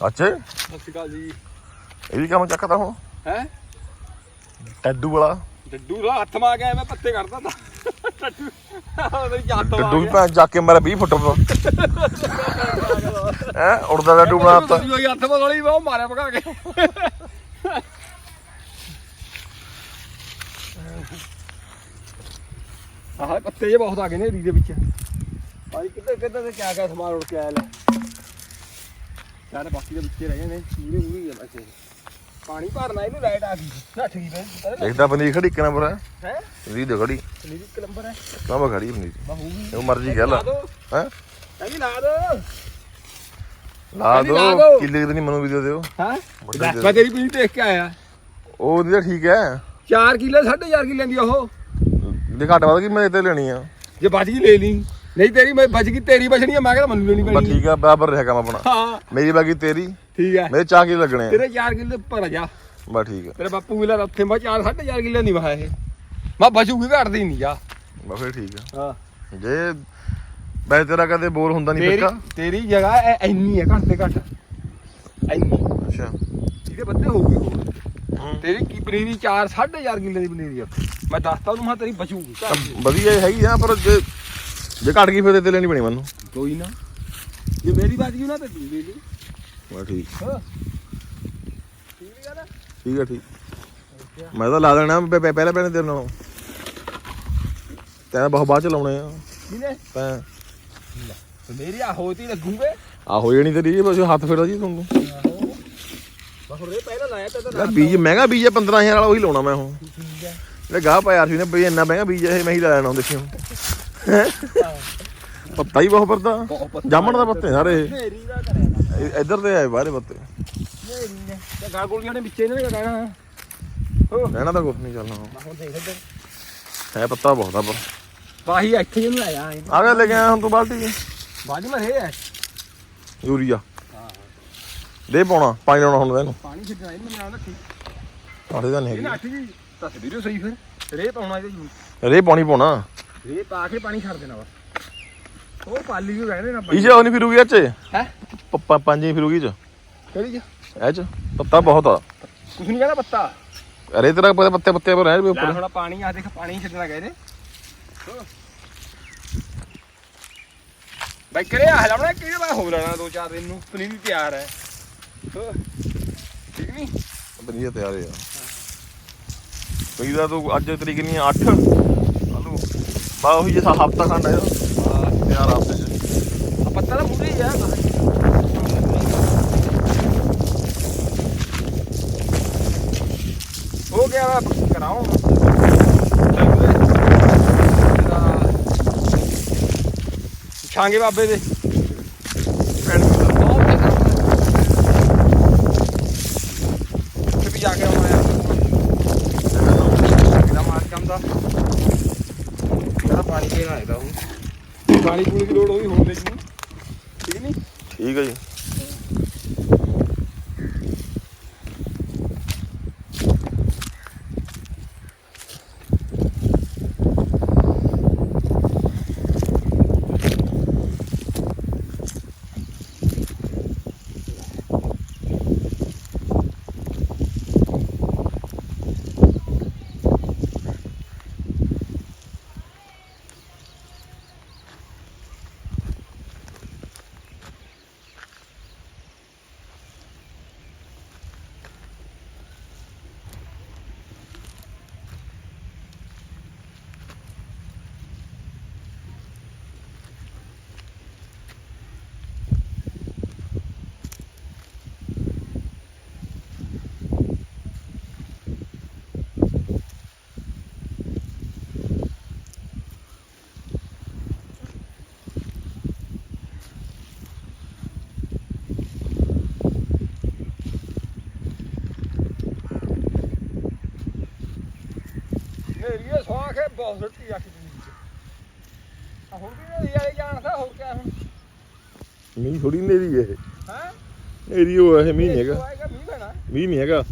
ਅੱਛਾ। ਸਤਿ ਸ਼੍ਰੀ ਅਕਾਲ ਜੀ। ਇਹ ਵੀ ਕੰਮ ਚੱਕਦਾ ਹੁਣ? ਹੈ? ਟੈਡੂ ਵਾਲਾ। ਡੱਡੂ ਦਾ ਹੱਥ ਮਾ ਗਿਆ ਮੈਂ ਪੱਤੇ ਕੱਢਦਾ ਤਾ। ਡੱਡੂ ਉਹਦੇ ਹੱਥ ਮਾ ਡੱਡੂ ਵੀ ਭੈਣ ਚੱਕ ਕੇ ਮਾਰਾ 20 ਫੁੱਟ ਹੈ? ਉੜਦਾ ਡੱਡੂ ਬਣਾਤਾ ਗਿਆ ਹੱਥ ਮਾ ਗਲੀ ਉਹ ਮਾਰਿਆ ਭਗਾ ਕੇ। ਆਹ ਪੱਤੇ ਜੇ ਬਹੁਤ ਆ ਗਏ ਨੇ ਰੀ ਦੇ ਵਿੱਚ। ਭਾਈ ਕਿੱਧਰ ਕਿੱਧਰ ਤੇ ਕਿਆ ਕਿਆ ਸਮਾਨ ਉੜ ਕੇ ਆਇਆ ਲੈ। ਸਾਰੇ ਬਾਕੀ ਦੇ ਵਿੱਚੇ ਰਹਿ ਗਏ ਨੇ ਪੂਰੇ ਪੂਰੇ ਆ ਬਸ ਇਹ। ਪਾਣੀ ਭਰਨਾ ਇਹਨੂੰ ਲਾਈਟ ਆ ਗਈ। ਨੱਠ ਗਈ ਬਈ ਦੇਖਦਾ ਪਨੀਰ ਖੜੀ ਇੱਕ ਨੰਬਰ ਹੈ। ਹੈ? ਪਨੀਰ ਦੇ ਖੜੀ। ਪਨੀਰ ਇੱਕ ਨੰਬਰ ਹੈ। ਮੈਂ ਖੜੀ ਪਨੀਰ। ਬਹੂਗੀ ਜੋ ਮਰਜ਼ੀ ਕਹਿ ਲਾ। ਹੈ? ਕਹਿੰਦੀ ਲਾ ਦੋ। ਲਾ ਕਹਿੰਦੀ ਲਾ ਦੋ। ਦਿਓ। ਕਿੱਲੇ ਦੀ ਨਹੀਂ ਮੈਨੂੰ ਵੀਡੀਓ ਦਿਓ। ਹਾਂ? ਵੱਡਾ ਦੇ ਮੈਂ ਤੇਰੀ ਪੀਣੀ ਦੇਖ ਕੇ ਆਇਆ। ਉਹ ਤਾਂ ਠੀਕ ਹੈ। 4 ਕਿਲੋ 4.5 ਕਿਲੋ ਦੀ ਉਹ। ਜੇ ਘੱਟ ਵੱਧ ਗਈ ਮੈਂ ਤੇ ਲੈਣੀ ਆ। ਜੇ ਬਚ ਗਈ ਲੈ ਲਈ। ਨਹੀਂ ਤੇਰੀ ਮੈਂ ਬਚ ਗਈ ਤੇਰੀ ਬਚਣੀ ਆ ਮੈਂ ਕਹਿੰਦਾ ਮੈਨੂੰ ਲੈਣੀ ਬਸ ਪੈਣੀ ਠੀਕ ਆ ਬਰਾਬਰ ਰਿਹਾ ਕੰਮ ਆਪਣਾ। ਹਾਂ। ਮੇਰੀ ਬਾਕੀ ਤੇਰੀ। ਠੀਕ ਹੈ ਮੇਰੇ ਚਾਹ ਕੀ ਲੱਗਣੇ ਆ। ਤੇਰੇ 4 ਕਿਲੋ ਭਰ ਜਾ। ਬਸ ਠੀਕ ਆ। ਤੇਰੇ ਬਾਪੂ ਮਿਲਾ ਉੱਥੇ ਮੈਂ 4 4.5 ਕਿਲੋ ਨਹੀਂ ਵਾਹ ਇਹ। ਮੈਂ ਬਚੂਗੀ ਘਟਦੀ ਨਹੀਂ ਜਾ। ਬਸ ਫਿਰ ਠੀਕ ਆ। ਹਾਂ। ਜੇ ਬੈ ਤੇਰਾ ਕਦੇ ਬੋਰ ਹੁੰਦਾ ਨਹੀਂ ਤੇਰੀ ਫਿੱਕਾ ਤੇਰੀ ਜਗ੍ਹਾ ਐ- ਇੰਨੀ ਹੈ ਘੱਟ ਤੇ ਘੱਟ। ਇੰਨੀ। ਅੱਛਾ। ਇਹਦੇ ਬੰਦੇ ਹੋ ਗਏ ਹੋਰ। ਹੂੰ। ਤੇਰੀ ਕੀ ਪਨੀਰੀ 4 4.5 ਕਿਲੋ ਦੀ ਪਨੀਰੀ ਆ ਮੈਂ ਦੱਸਤਾ ਉਹਨੂੰ ਮੈਂ ਤੇਰੀ ਬਚੂਗੀ ਵਧੀਆ ਹੈਗੀ ਆ ਪਰ ਜੇ ਜੇ ਘਟ ਗਈ ਫਿਰ ਤੇ ਲੈਣੀ ਪੈਣੀ ਮੈਨੂੰ। ਕੋਈ ਨਾ। ਜੇ ਮੇਰੀ ਬਾਤ ਗਈ ਨਾ ਤਾਂ ਲੈ ਲਈ ਬਸ ਠੀਕ। ਹਾਂ। ਠੀਕ ਹੈ ਨਾ ਠੀਕ ਆ ਠੀਕ। ਮੈਂ ਤਾਂ ਲਾ ਦੇਣਾ ਪਹਿ- ਪਹਿ- ਪਹਿਲਾਂ ਪਹਿਲਾਂ ਤੇਰੇ ਨਾਲੋਂ। ਤੈਨੂੰ ਬਹੁਤ ਬਾਅਦ ਚ ਲਾਉਣੇ ਆ। ਕਿਨੇ ਤੈਂ। ਮੇਰੀ ਆ ਹੋਤੀ ਲੱਗੂਗੇ। ਆ ਹੋ ਜਾਣੀ ਤੇਰੀ ਬਸ ਹੱਥ ਫੇਰਦਾ ਜੀ ਤੁਹਾਨੂੰ ਬਸ ਇਹ ਪਹਿਲਾਂ ਲਾਇਆ ਤਾਂ ਬੀਜ ਮਹਿੰਗਾ ਬੀਜ ਹੈ 15000 ਵਾਲਾ ਉਹੀ ਲਾਉਣਾ ਮੈਂ ਹੁਣ। ਠੀਕ ਹੈ ਇਹ ਗਾਹ ਪਾਇਆ ਆਰਸੀ ਨੇ ਬਈ ਇੰਨਾ ਮਹਿੰਗਾ ਬੀਜ ਹੈ ਇਹ ਮੈਂ ਹੀ ਲਾ ਲੈਣਾ ਦੇਖਿਓ ਪੱਤਾ ਹੀ ਬਹੁਤ ਬਹੁਤ ਜਾਮਣ ਦਾ ਪੱਤੇ ਸਾਰੇ। ਮੇਰੀ ਦਾ ਕਰਿਆ ਨਾ ਇਹ ਇੱਧਰ ਤੇ ਆਏ ਬਾਹਰੇ ਪੱਤੇ। ਮੇਰੀ ਨੇ ਤੇ ਗਾਲ ਗੋਲੀਆਂ ਨੇ ਵਿੱਚੇ ਨੇ ਕਹਿਣਾ ਹੋ ਰਹਿਣਾ ਤਾਂ ਕੁਛ ਨਹੀਂ ਚੱਲਣਾ ਹੁਣ। ਦੇਖ ਇੱਧਰ ਹੈ ਪੱਤਾ ਬਹੁਤ ਆ ਪਰ। ਵਾਹੀ ਇੱਥੇ ਜਿਹਨੂੰ ਲਾਇਆ ਆ ਗਿਆ ਲੈ ਕੇ ਆਇਆ ਹੁਣ ਤੂੰ ਬਾਲਟੀ ਬਾਜੀ ਮਰੇ ਹੈ ਯੂਰੀਆ। ਹਾਂ ਦੇ ਪਾਉਣਾ ਪਾਣੀ ਲਾਉਣਾ ਹੁਣ ਇਹਨੂੰ ਪਾਣੀ ਛੱਡਣਾ ਇਹਨੂੰ ਮੈਂ ਰੱਖੀ ਆੜੇ ਤਾਂ ਨਹੀਂ ਇਹ ਨਾ ਹੈਗੀ ਅੱਠ ਜੀ ਦੱਸ ਵੀਰੋ ਸਹੀ ਫਿਰ। ਰੇ ਪਾਉਣਾ ਇਹਦੇ ਨੂੰ ਰੇ ਪਾਣੀ ਪਾਉਣਾ। ਰੇ ਪਾ ਕੇ ਪਾਣੀ ਛੱਡ ਦੇਣਾ ਬਸ ਉਹ ਪਾਲੀ ਨੂੰ ਕਹਿੰਦੇ ਨਾ ਇਹ ਉਹ ਨਹੀਂ ਫਿਰੂਗੀ ਇਹ ਚ? ਹੈ? ਪੱਪਾ ਪੰਜ ਹੀ ਫਿਰੂਗੀ ਚ। ਕਿਹੜੀ ਜੀ ਇਹ ਚ? ਪੱਤਾ ਬਹੁਤ ਆ। ਕੁਛ ਨਹੀਂ ਕਹਿੰਦਾ ਪੱਤਾ। ਅਰੇ ਤੇਰਾ ਪੱਤੇ ਪੱਤੇ ਪੱਤੇ ਪਰ ਰਹਿ ਵੀ ਲੈ ਉੱਪਰ ਥੋੜਾ ਪਾਣੀ ਆ ਦੇਖ ਪਾਣੀ ਛੱਡਣਾ ਕਹਿੰਦੇ ਬਾਈ ਕਰੇ ਆ ਹਲਾਉਣਾ ਕਿਹੜੇ ਵਾਰ ਹੋ ਲੈਣਾ ਦੋ ਚਾਰ ਦਿਨ ਨੂੰ? ਪਨੀਰ ਵੀ ਤਿਆਰ ਹੈ। ਹੋ। ਠੀਕ ਨਹੀਂ? ਵਧੀਆ ਤਿਆਰ ਆ। ਕਈ ਦਾ ਤੂੰ ਅੱਜ ਤਰੀਕ ਨਹੀਂ 8 ਹਲੋ ਬਾ ਉਹੀ ਜਿਹਾ ਹਫਤਾ ਖੰਡ ਆ ਤਿਆਰ ਆਪੇ ਆ ਪੱਤਾ ਤਾਂ ਮੂਰੇ ਹੀ ਆ। ਹੋ ਗਿਆ ਵਾ ਕਰਾਓ ਛਾਂਗੇ ਬਾਬੇ ਦੇ ਪਿੰਡ ਤੋਂ ਬਹੁਤ ਤੇ ਉੱਥੇ ਵੀ ਜਾ ਕੇ ਆਉਣਾ ਯਾਰ ਇਹਦਾ ਮਾਰ ਕੰਮ ਦਾ ਇਹਦਾ ਪਾਣੀ ਪੀਣਾ ਹੈਗਾ ਹੁਣ। ਪਾਣੀ ਪੂਣੀ ਦੀ ਲੋੜ ਹੋਈ ਹੋਣ ਦੇ ਜੀ ਠੀਕ ਨਹੀਂ ਠੀਕ ਹੈ ਜੀ ਮੇਰੀ ਇਹ ਸਵਾਖ ਹੈ ਬਹੁਤ ਸੱਚੀ ਆ ਕਿੰਨੀ ਆ ਹੁਣ ਵੀ ਨਹੀਂ ਆਏ ਜਾਣਦਾ ਹੋਰ ਕਿਆ ਹੁਣ? ਮੀਂਹ ਥੋੜੀ ਨੇਰੀ ਇਹ। ਹੈ? ਨੇਰੀ ਉਹ ਇਹ ਮੀਂਹ ਨਹੀਂ ਹੈਗਾ। ਆਏਗਾ ਮੀਂਹ ਪੈਣਾ। ਮੀਂਹ ਨਹੀਂ ਹੈਗਾ।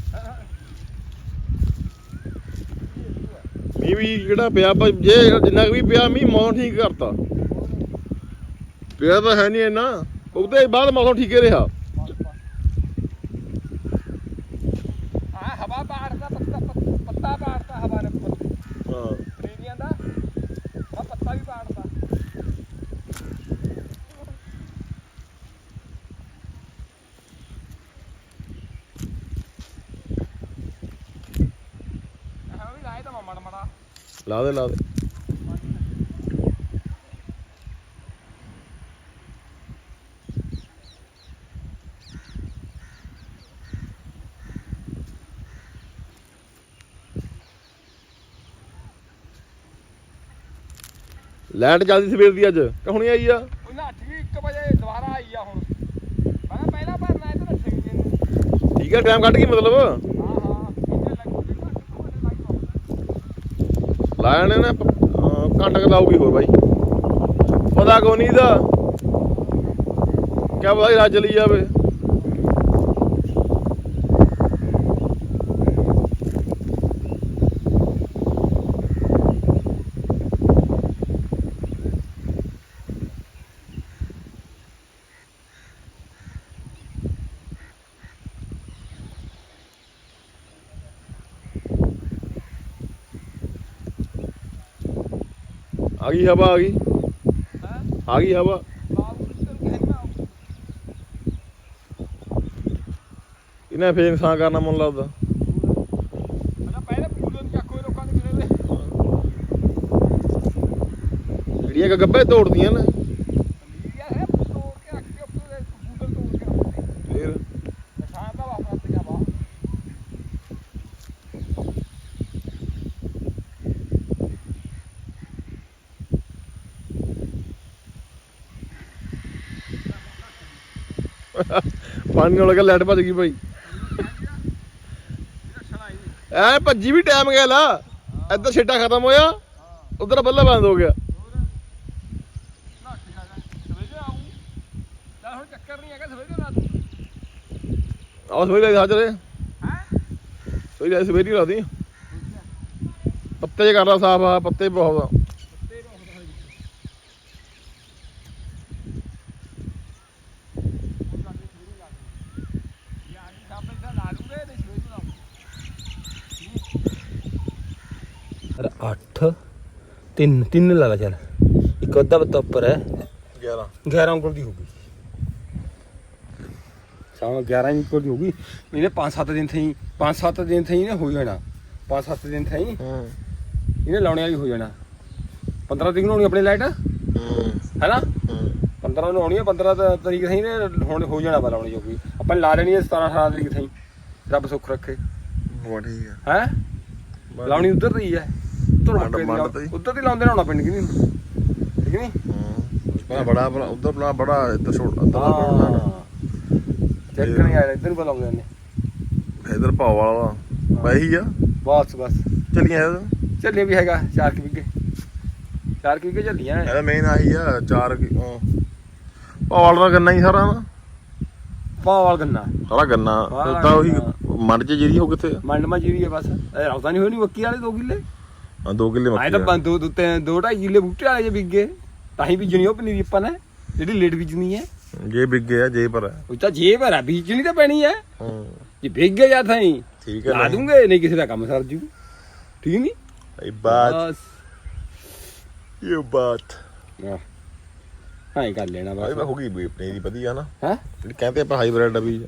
ਮੀਂਹ ਵੀ ਕਿਹੜਾ ਪਿਆ ਪਰ ਜੇ ਜਿੰਨਾ ਕੁ ਵੀ ਪਿਆ ਮੀਂਹ ਮੌਸਮ ਠੀਕ ਕਰਤਾ। ਪਿਆ ਤਾਂ ਹੈ ਨਹੀਂ ਇੰਨਾ। ਉਹਦੇ ਬਾਅਦ ਮੌਸਮ ਠੀਕ ਹੀ ਰਿਹਾ ਹਵਾ ਨੇ ਪੱਤੇ ਹਾਂ ਪਨੀਰੀਆਂ ਦਾ ਆ ਪੱਤਾ ਵੀ ਪਾੜਦਾ ਹਾਂ ਵੀ ਲਾਏ ਤਾਂ ਮੜਾ ਮੜਾ ਲਾ ਦੇ ਲਾ ਦੇ। ਲਾਈਟ ਚੱਲਦੀ ਸਵੇਰ ਦੀ ਅੱਜ ਕਿ ਹੁਣੇ ਆਈ ਆ? ਉਹ ਨਾ 1 ਵਜੇ ਦੁਬਾਰਾ ਆਈ ਆ ਹੁਣ। ਮੈਂ ਪਹਿਲਾਂ ਭਰਨਾ ਇਹ ਤਾਂ ਨਹੀਂ ਠੀਕ ਹੈ ਟਾਈਮ ਕੱਢ ਗਈ ਮਤਲਬ ਹਾਂ ਹਾਂ ਇਹਦੇ ਲੱਗੂ ਵੀ ਘੱਟ ਤੋਂ ਘੱਟ ਲੱਗ ਪਾਉਂਦਾ ਲਾਇਆ ਨੇ ਨਾ, ਅਹ ਘੰਟਾ ਹੋਰ ਬਾਈ। ਪਤਾ ਕੋ ਨਹੀਂ ਦਾ ਕਿਆ ਪਤਾ ਰਾਤ ਲਈ ਜਾਵੇ। ਗਈ ਹਵਾ ਆ ਗਈ। ਆ ਗਈ ਹਵਾ। ਬਾਬੂ ਫੇਰ ਇਨਸਾਨ ਕਰਨਾ ਮਨ ਲੱਗਦਾ ਜਿਹੜੀਆਂ ਕਿ ਗੱਬੇ ਤੋੜਦੀਆਂ ਨੇ ਪਨੀਰੀਆਂ ਹੈ ਤੋੜ ਕੇ ਰੱਖ ਕੇ ਉੱਪਰ ਦੇ ਫੂਲਰ ਤੋੜ ਕੇ ਰੱਖਦੇ ਫੇਰ ਨਿਸ਼ਾਨ ਦਾ ਵਾਪਰ ਤੇ ਵਾ ਪਾਣੀ ਨਾਲ ਲੱਗਾ ਲਾਈਟ ਭੱਜ ਗਈ ਭਾਈ। ਐ ਭੱਜੀ ਵੀ ਟਾਈਮ ਗਿਆ ਲਾ। ਇੱਧਰ ਛਿੱਟਾ ਖਤਮ ਹੋਇਆ ਉਧਰ ਬੱਲਾ ਬੰਦ ਹੋ ਗਿਆ। ਹੋਰ ਨਾ ਠੀਕ ਆ ਸਵੇਰੇ ਆਉਂ ਤਾਂ ਹੁਣ ਚੱਕਰ ਨਹੀਂ ਹੈਗਾ ਸਵੇਰੇ ਲਾ ਦੂੰ ਆਹ ਸਵੇਰੇ ਹਾਜ਼ਰ ਹੈ ਹੈ ਸਵੇਰੇ ਸਵੇਰੇ ਦੀ। ਪੱਤੇ ਜੇ ਕਰਦਾ ਸਾਫ਼ ਆ ਪੱਤੇ ਬਹੁਤ ਆ ਤੇ ਬਹੁਤ ਹੈ ਯਾਰ ਇਹ ਸਾਹਮਣੇ ਤਾਂ ਲਾ ਦੂੰਗੇ ਤੇ ਸਵੇਰੇ ਲਾਉਂ 8 3 3 ਲਾ ਲਾ ਚੱਲ। ਇੱਕ ਅੱਧਾ ਬੱਤਾ ਉੱਪਰ ਹੈ। 11 11 ਉਂਗਲ ਦੀ ਹੋਊਗੀ ਸ਼ਾਮ 11 ਉਂਗਲ ਦੀ ਹੋਊਗੀ ਇਹਨੇ 5-7 ਦਿਨ ਥਈ 5-7 ਦਿਨ ਥਈ ਨੇ ਹੋ ਜਾਣਾ। 5-7 ਦਿਨ ਥਈ ਹੂੰ। ਇਹਨੇ ਲਾਉਣੇ ਵਾਲੀ ਹੋ ਜਾਣਾ। 15 ਤਰੀਕ ਨੂੰ ਆਉਣੀ ਆਪਣੀ ਲਾਈਟ? ਹੂੰ। ਹੈਨਾ? ਹੂੰ। 15 ਨੂੰ ਆਉਣੀ ਹੈ 15 ਤ- ਤਰੀਕ ਥਈ ਨੇ ਹੁਣ ਹੋ ਜਾਣਾ ਵਾ ਲਾਉਣੀ ਜੋਗੀ ਆਪਾਂ ਲਾ ਲੈਣੀ ਹੈ 17 18 ਤਰੀਕ ਥਈ। ਰੱਬ ਸੁੱਖ ਰੱਖੇ। ਬਹੁਤ ਠੀਕ ਆ। ਹੈ? ਲਾਉਣੀ ਉਧਰ ਦੀ ਹੈ ਉਧਰ ਮੰਡ- ਮੰਡ ਤੇ ਹੀ। ਉਧਰ ਦੀ ਲਾਉਂਦੇ ਨਾ ਹੋਣਾ ਪਿੰਡ ਕਿ ਨਹੀਂ ਠੀਕ ਨਹੀਂ? ਹੂੰ। ਬੜਾ ਬੜਾ ਬੜਾ ਉਧਰ ਬੜਾ ਬੜਾ ਇੱਧਰ ਛੋਟਾ ਇੱਧਰ ਬੜਾ ਚੈੱਕ ਨਹੀਂ ਆਇਆ ਇੱਧਰ ਨੂੰ ਲਾਉਂਦੇ ਨੇ ਇਧਰ ਪਾਉ ਵਾਲਾ ਵਹੀ ਆ? ਬਸ ਬਸ। ਚੱਲੀਆਂ ਝੱਲੀਆਂ ਵੀ ਹੈਗਾ 4 ਕਿ ਵਿਗੇ 4 ਕਿ ਵਿਗੇ ਝੱਲੀਆਂ ਹੈ ਇਹਦਾ ਮੇਨ ਆਹੀ ਆ ਚਾਰ ਪਾਉ ਵਾਲਾ ਗੰਨਾ ਹੀ ਸਾਰਾ ਨਾ? ਪਾਵਾਲ ਗੰਨਾ। ਸਾਰਾ ਗੰਨਾ। ਤਾਂ ਉਹੀ। ਮੰਡ ਚ ਜਿਹੜੀ ਉਹ ਕਿੱਥੇ ਆ? ਮੰਡ ਮਾ ਜੀਰੀ ਹੈ ਬਸ। ਇਹ ਰੌਤਾ ਨਹੀਂ ਹੋਣੀ ਮੱਕੀ ਵਾਲੇ 2 ਕਿੱਲੇ? ਹਾਂ 2 ਕਿੱਲੇ ਆਏ ਮੱਕੀ ਤਾਂ ਆ। ਬੰਦ ਦੋ ਦੋ ਤਿੰਨ ਦੋ ਢਾਈ ਕਿੱਲੇ ਬੂਟੇ ਵਾਲੇ ਜੇ ਵਿਗੇ ਤਾਂ ਹੀ ਬੀਜਣੀ ਉਹ ਪਨੀਰੀ ਆਪਾਂ ਨੇ ਜਿਹੜੀ ਲੇਟ ਬੀਜਣੀ ਹੈ। ਜੇ ਵਿਗੇ ਆ ਜੇ ਪਰ ਆ। ਉਹ ਤਾਂ ਜੇ ਭਰਾ ਬੀਜਣੀ ਤਾਂ ਪੈਣੀ ਹੈ। ਹੂੰ। ਜੇ ਵਿਗ ਗਿਆ ਜਾਂ ਥਾਈ ਠੀਕ ਹੈ ਲਾ ਦੂੰਗੇ ਨਹੀਂ ਕਿਸੇ ਦਾ ਕੰਮ ਸਰ ਜੂ। ਠੀਕ ਨਹੀਂ? ਇਹ ਬਾਤ। ਬਸ। ਇਹ ਬਾਤ। ਹਾਂ ਹਾਂ ਹੀ ਕਰ ਲੈਣਾ ਭਾਈ ਬਸ ਹੋ ਗਈ ਵੀ ਆਪਣੀ ਦੀ ਵਧੀਆ ਨਾ। ਹੈ? ਜਿਹੜੀ ਕਹਿੰਦੇ ਆਪਾਂ ਹਾਈਬ੍ਰਿਡ ਆ ਵੀ।